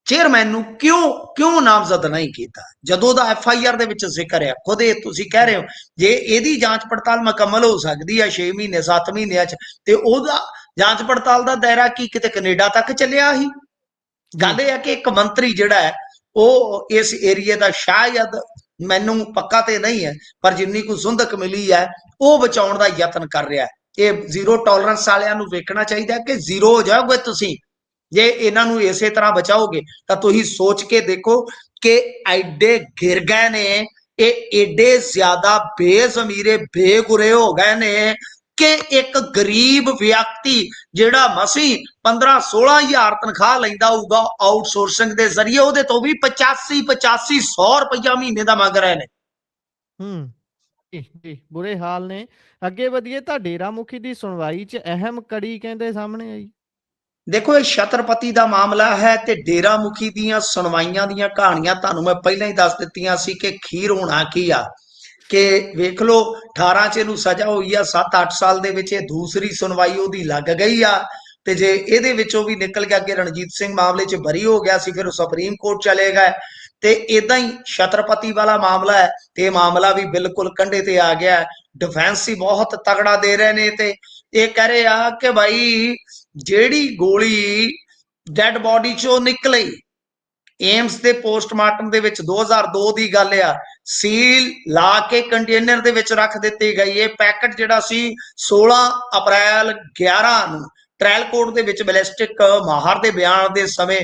ਚੇਅਰਮੈਨ ਨੂੰ ਕਿਉਂ ਕਿਉਂ ਨਾਮਜ਼ਦ ਨਹੀਂ ਕੀਤਾ? ਜਦੋਂ ਦਾ ਐਫ ਆਈ ਆਰ ਦੇ ਵਿੱਚ ਜ਼ਿਕਰ ਹੈ, ਖੁਦ ਇਹ ਤੁਸੀਂ ਕਹਿ ਰਹੇ ਹੋ, ਜੇ ਇਹਦੀ ਜਾਂਚ ਪੜਤਾਲ ਮੁਕੰਮਲ ਹੋ ਸਕਦੀ ਹੈ 6 ਮਹੀਨੇ 7 ਮਹੀਨਿਆਂ ਚ, ਤੇ ਉਹਦਾ ਜਾਂਚ ਪੜਤਾਲ ਦਾ ਦਾਇਰਾ ਕੀ ਕਿਤੇ ਕੈਨੇਡਾ ਤੱਕ ਚੱਲਿਆ ਹੀ? ਗੱਲ ਇਹ ਹੈ ਕਿ ਇੱਕ ਮੰਤਰੀ ਜਿਹੜਾ ਹੈ, ਉਹ ਇਸ ਏਰੀਏ ਦਾ ਸ਼ਾਇਦ ਮੈਨੂੰ ਪੱਕਾ ਤੇ ਨਹੀਂ ਹੈ, ਪਰ ਜਿੰਨੀ ਕੁ ਸੁੰਦਕ ਮਿਲੀ ਹੈ, ਉਹ ਬਚਾਉਣ ਦਾ ਯਤਨ ਕਰ ਰਿਹਾ ਹੈ। ਇਹ ਜ਼ੀਰੋ ਟੋਲਰੈਂਸ ਵਾਲਿਆਂ ਨੂੰ ਵੇਖਣਾ ਚਾਹੀਦਾ ਕਿ ਜ਼ੀਰੋ ਹੋ ਜਾਓਗੇ ਤੁਸੀਂ। ਜੇ ਇਹਨਾਂ ਨੂੰ ਇਸੇ ਤਰ੍ਹਾਂ ਬਚਾਓਗੇ, ਤਾਂ ਤੁਸੀਂ ਸੋਚ ਕੇ ਦੇਖੋ ਕਿ ਐਡੇ ਗਿਰ ਗਏ ਨੇ, ਇਹ ਏਡੇ ਜ਼ਿਆਦਾ ਬੇਜ਼ਮੀਰੇ, ਬੇਗੁਰੇ ਹੋ ਗਏ ਨੇ ਕਿ ਇੱਕ ਗਰੀਬ ਵਿਅਕਤੀ ਜਿਹੜਾ ਮਸੀ 15 16 ਹਜ਼ਾਰ ਤਨਖਾਹ ਲੈਂਦਾ ਹੋਊਗਾ ਆਊਟਸੋਰਸਿੰਗ ਦੇ ਜ਼ਰੀਏ ਉਹਦੇ ਤੋਂ ਵੀ 85 85 100 ਰੁਪਇਆ ਮਹੀਨੇ ਦਾ ਮੰਗ ਰਹੇ ਨੇ। ਹੂੰ, ਜੀ ਬੁਰੇ ਹਾਲ ਨੇ। ਅੱਗੇ ਵਧੀਏ ਤਾਂ ਡੇਰਾ ਮੁਖੀ ਦੀ ਸੁਣਵਾਈ 'ਚ ਅਹਿਮ ਕੜੀ ਕਹਿੰਦੇ ਸਾਹਮਣੇ ਆਈ। ਦੇਖੋ, ਇਹ ਛਤਰਪਤੀ ਦਾ ਮਾਮਲਾ ਹੈ ਤੇ ਡੇਰਾ ਮੁਖੀ ਦੀਆਂ ਸੁਣਵਾਈਆਂ ਦੀਆਂ ਕਹਾਣੀਆਂ ਤੁਹਾਨੂੰ ਮੈਂ ਪਹਿਲਾਂ ਹੀ ਦੱਸ ਦਿੱਤੀਆਂ ਸੀ ਕਿ ਖੀਰ ਹੋਣਾ ਕੀ ਆ। ਕਿ ਵੇਖ ਲਓ 18 ਚ ਇਹਨੂੰ ਸਜ਼ਾ ਹੋਈ ਆ 7-8 ਸਾਲ ਦੇ ਵਿੱਚ ਇਹ ਦੂਸਰੀ ਸੁਣਵਾਈ ਉਹਦੀ ਲੱਗ ਗਈ ਆ। ਤੇ ਜੇ ਇਹਦੇ ਵਿੱਚੋਂ ਵੀ ਨਿਕਲ ਗਿਆ ਕਿ ਰਣਜੀਤ ਸਿੰਘ ਮਾਮਲੇ 'ਚ ਬਰੀ ਹੋ ਗਿਆ ਸੀ, ਫਿਰ ਉਹ ਸੁਪਰੀਮ ਕੋਰਟ ਚਲੇ ਗਏ। ਤੇ ਇਦਾਂ ਹੀ ਛਤਰਪਤੀ ਵਾਲਾ ਮਾਮਲਾ ਹੈ ਤੇ ਇਹ ਮਾਮਲਾ ਵੀ ਬਿਲਕੁਲ ਕੰਢੇ ਤੇ ਆ ਗਿਆ ਡਿਫੈਂਸ ਹੀ ਬਹੁਤ ਤਗੜਾ ਦੇ ਰਹੇ ਨੇ ਤੇ ਇਹ ਕਹਿ ਰਹੇ ਆ ਕਿ ਭਾਈ ਜਿਹੜੀ ਗੋਲੀ ਡੈੱਡ ਬਾਡੀ ਚੋਂ ਨਿਕਲੀ ਏਮਸ ਦੇ ਪੋਸਟਮਾਰਟਮ ਦੇ ਵਿੱਚ 2002 ਦੀ ਗੱਲ ਆ ਸੀਲ ਲਾ ਕੇ ਕੰਟੇਨਰ ਦੇ ਵਿੱਚ ਰੱਖ ਦਿੱਤੀ ਗਈ ਇਹ ਪੈਕਟ ਜਿਹੜਾ ਸੀ 16 ਅਪ੍ਰੈਲ 11 ਨੂੰ ਟ੍ਰਾਇਲ ਕੋਰਟ ਦੇ ਵਿੱਚ ਬੈਲਿਸਟਿਕ ਮਾਹਰ ਦੇ ਬਿਆਨ ਦੇ ਸਮੇਂ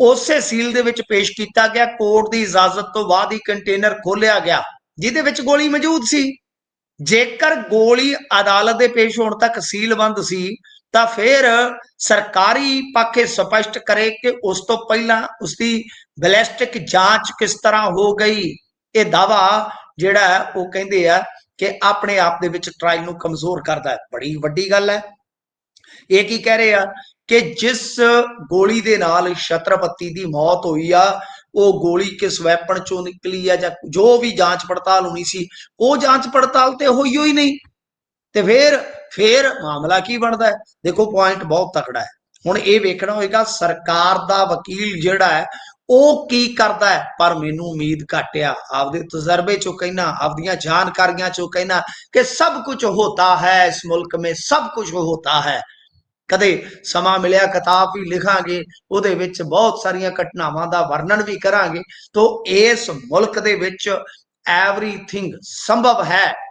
ਉਸੇ ਸੀਲ ਦੇ ਵਿੱਚ ਪੇਸ਼ ਕੀਤਾ ਗਿਆ ਕੋਰਟ ਦੀ ਇਜਾਜ਼ਤ ਤੋਂ ਬਾਅਦ ਹੀ ਕੰਟੇਨਰ ਖੋਲਿਆ ਗਿਆ, ਜਿਹਦੇ ਵਿੱਚ ਗੋਲੀ ਮੌਜੂਦ ਸੀ। ਜੇਕਰ ਗੋਲੀ ਅਦਾਲਤ ਦੇ ਪੇਸ਼ ਹੋਣ ਤੱਕ ਸੀਲਬੰਦ ਸੀ ਤਾਂ ਫਿਰ ਸਰਕਾਰੀ ਪੱਖ ਇਹ ਸਪਸ਼ਟ ਕਰੇ ਕਿ ਉਸ ਤੋਂ ਪਹਿਲਾਂ ਉਸ ਦੀ ਬੈਲਿਸਟਿਕ ਜਾਂਚ ਕਿਸ ਤਰ੍ਹਾਂ ਹੋ ਗਈ? ਇਹ ਦਾਵਾ ਜਿਹੜਾ ਹੈ, ਉਹ ਕਹਿੰਦੇ ਆ ਕਿ ਆਪਣੇ ਆਪ ਦੇ ਵਿੱਚ ਟ੍ਰਾਇਲ ਨੂੰ ਕਮਜ਼ੋਰ ਕਰਦਾ ਹੈ। ਬੜੀ ਵੱਡੀ ਗੱਲ ਹੈ। ਇਹ ਕੀ ਕਹਿ ਰਹੇ ਆ ਕਿ ਜਿਸ ਗੋਲੀ ਦੇ ਨਾਲ ਛਤਰਪਤੀ ਦੀ ਮੌਤ ਹੋਈ ਆ, ਉਹ ਗੋਲੀ ਕਿਸ ਵੈਪਨ ਚੋਂ ਨਿਕਲੀ ਆ ਜਾਂ ਜੋ ਵੀ ਜਾਂਚ ਪੜਤਾਲ ਹੋਣੀ ਸੀ, ਉਹ ਜਾਂਚ ਪੜਤਾਲ ਤੇ ਹੋਈ ਹੋਈ ਨਹੀਂ। ਤੇ ਫਿਰ ਫਿਰ ਮਾਮਲਾ ਕੀ ਬਣਦਾ ਹੈ? ਦੇਖੋ ਪੁਆਇੰਟ ਬਹੁਤ ਤਕੜਾ ਹੈ। ਹੁਣ ਇਹ ਵੇਖਣਾ ਹੋਏਗਾ, ਸਰਕਾਰ ਦਾ ਵਕੀਲ ਜਿਹੜਾ ਹੈ, ਉਹ ਕੀ ਕਰਦਾ ਹੈ? ਪਰ ਮੈਨੂੰ ਉਮੀਦ ਘੱਟ ਆ। ਆਪਦੇ ਤਜਰਬੇ ਚੋਂ ਕਹਿਣਾ, ਆਪਦੀਆਂ ਜਾਣਕਾਰੀਆਂ ਚੋਂ ਕਹਿਣਾ ਕਿ ਸਭ ਕੁਝ ਹੋਤਾ ਹੈ, ਇਸ ਮੁਲਕ ਮੇਂ ਸਭ ਕੁਝ ਹੋਤਾ ਹੈ। ਕਦੇ ਸਮਾਂ ਮਿਲਿਆ, ਕਿਤਾਬ ਵੀ ਲਿਖਾਂਗੇ, ਉਹਦੇ ਵਿੱਚ ਬਹੁਤ ਸਾਰੀਆਂ ਘਟਨਾਵਾਂ ਦਾ ਵਰਣਨ ਵੀ ਕਰਾਂਗੇ। ਤੋਂ ਇਸ ਮੁਲਕ ਦੇ ਵਿੱਚ ਐਵਰੀਥਿੰਗ ਸੰਭਵ ਹੈ।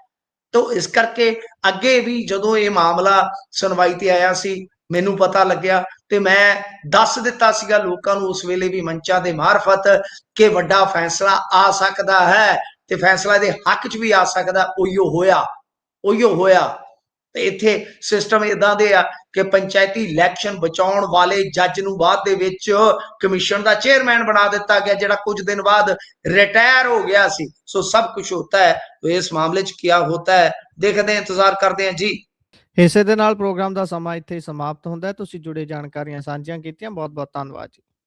ਤੋਂ ਇਸ ਕਰਕੇ ਅੱਗੇ ਵੀ ਜਦੋਂ ਇਹ ਮਾਮਲਾ ਸੁਣਵਾਈ ਤੇ ਆਇਆ ਸੀ, ਮੈਨੂੰ ਪਤਾ ਲੱਗਿਆ ਤੇ ਮੈਂ ਦੱਸ ਦਿੱਤਾ ਸੀਗਾ ਲੋਕਾਂ ਨੂੰ ਉਸ ਵੇਲੇ ਵੀ ਮੰਚਾਂ ਦੇ ਮਾਰਫਤ ਕਿ ਵੱਡਾ ਫੈਸਲਾ ਆ ਸਕਦਾ ਹੈ ਤੇ ਫੈਸਲਾ ਦੇ ਹੱਕ 'ਚ ਵੀ ਆ ਸਕਦਾ, ਉਹੀਓ ਹੋਇਆ ਉਹੀਓ ਹੋਇਆ। ਤੇ ਇੱਥੇ ਸਿਸਟਮ ਇਦਾਂ ਦੇ ਆ ਕਿ ਪੰਚਾਇਤੀ ਇਲੈਕਸ਼ਨ ਬਚਾਉਣ ਵਾਲੇ ਜੱਜ ਨੂੰ ਬਾਅਦ ਦੇ ਵਿੱਚ ਕਮਿਸ਼ਨ ਦਾ ਚੇਅਰਮੈਨ ਬਣਾ ਦਿੱਤਾ ਗਿਆ, ਜਿਹੜਾ ਕੁਝ ਦਿਨ ਬਾਅਦ ਰਿਟਾਇਰ ਹੋ ਗਿਆ ਸੀ। ਸੋ ਸਭ ਕੁਝ ਹੁੰਦਾ ਹੈ। ਤੋ ਇਸ ਮਾਮਲੇ 'ਚ ਕੀ ਹੁੰਦਾ ਹੈ? ਦੇਖਦੇ ਹਾਂ, ਇੰਤਜ਼ਾਰ ਕਰਦੇ ਹਾਂ। ਜੀ। ਇਸੇ ਦੇ ਨਾਲ ਪ੍ਰੋਗਰਾਮ ਦਾ ਸਮਾਂ ਇੱਥੇ ਸਮਾਪਤ ਹੁੰਦਾ ਤੁਸੀਂ ਜੁੜੇ ਜਾਣਕਾਰੀਆਂ ਸਾਂਝੀਆਂ ਕੀਤੀਆਂ। ਬਹੁਤ ਬਹੁਤ ਧੰਨਵਾਦ ਜੀ।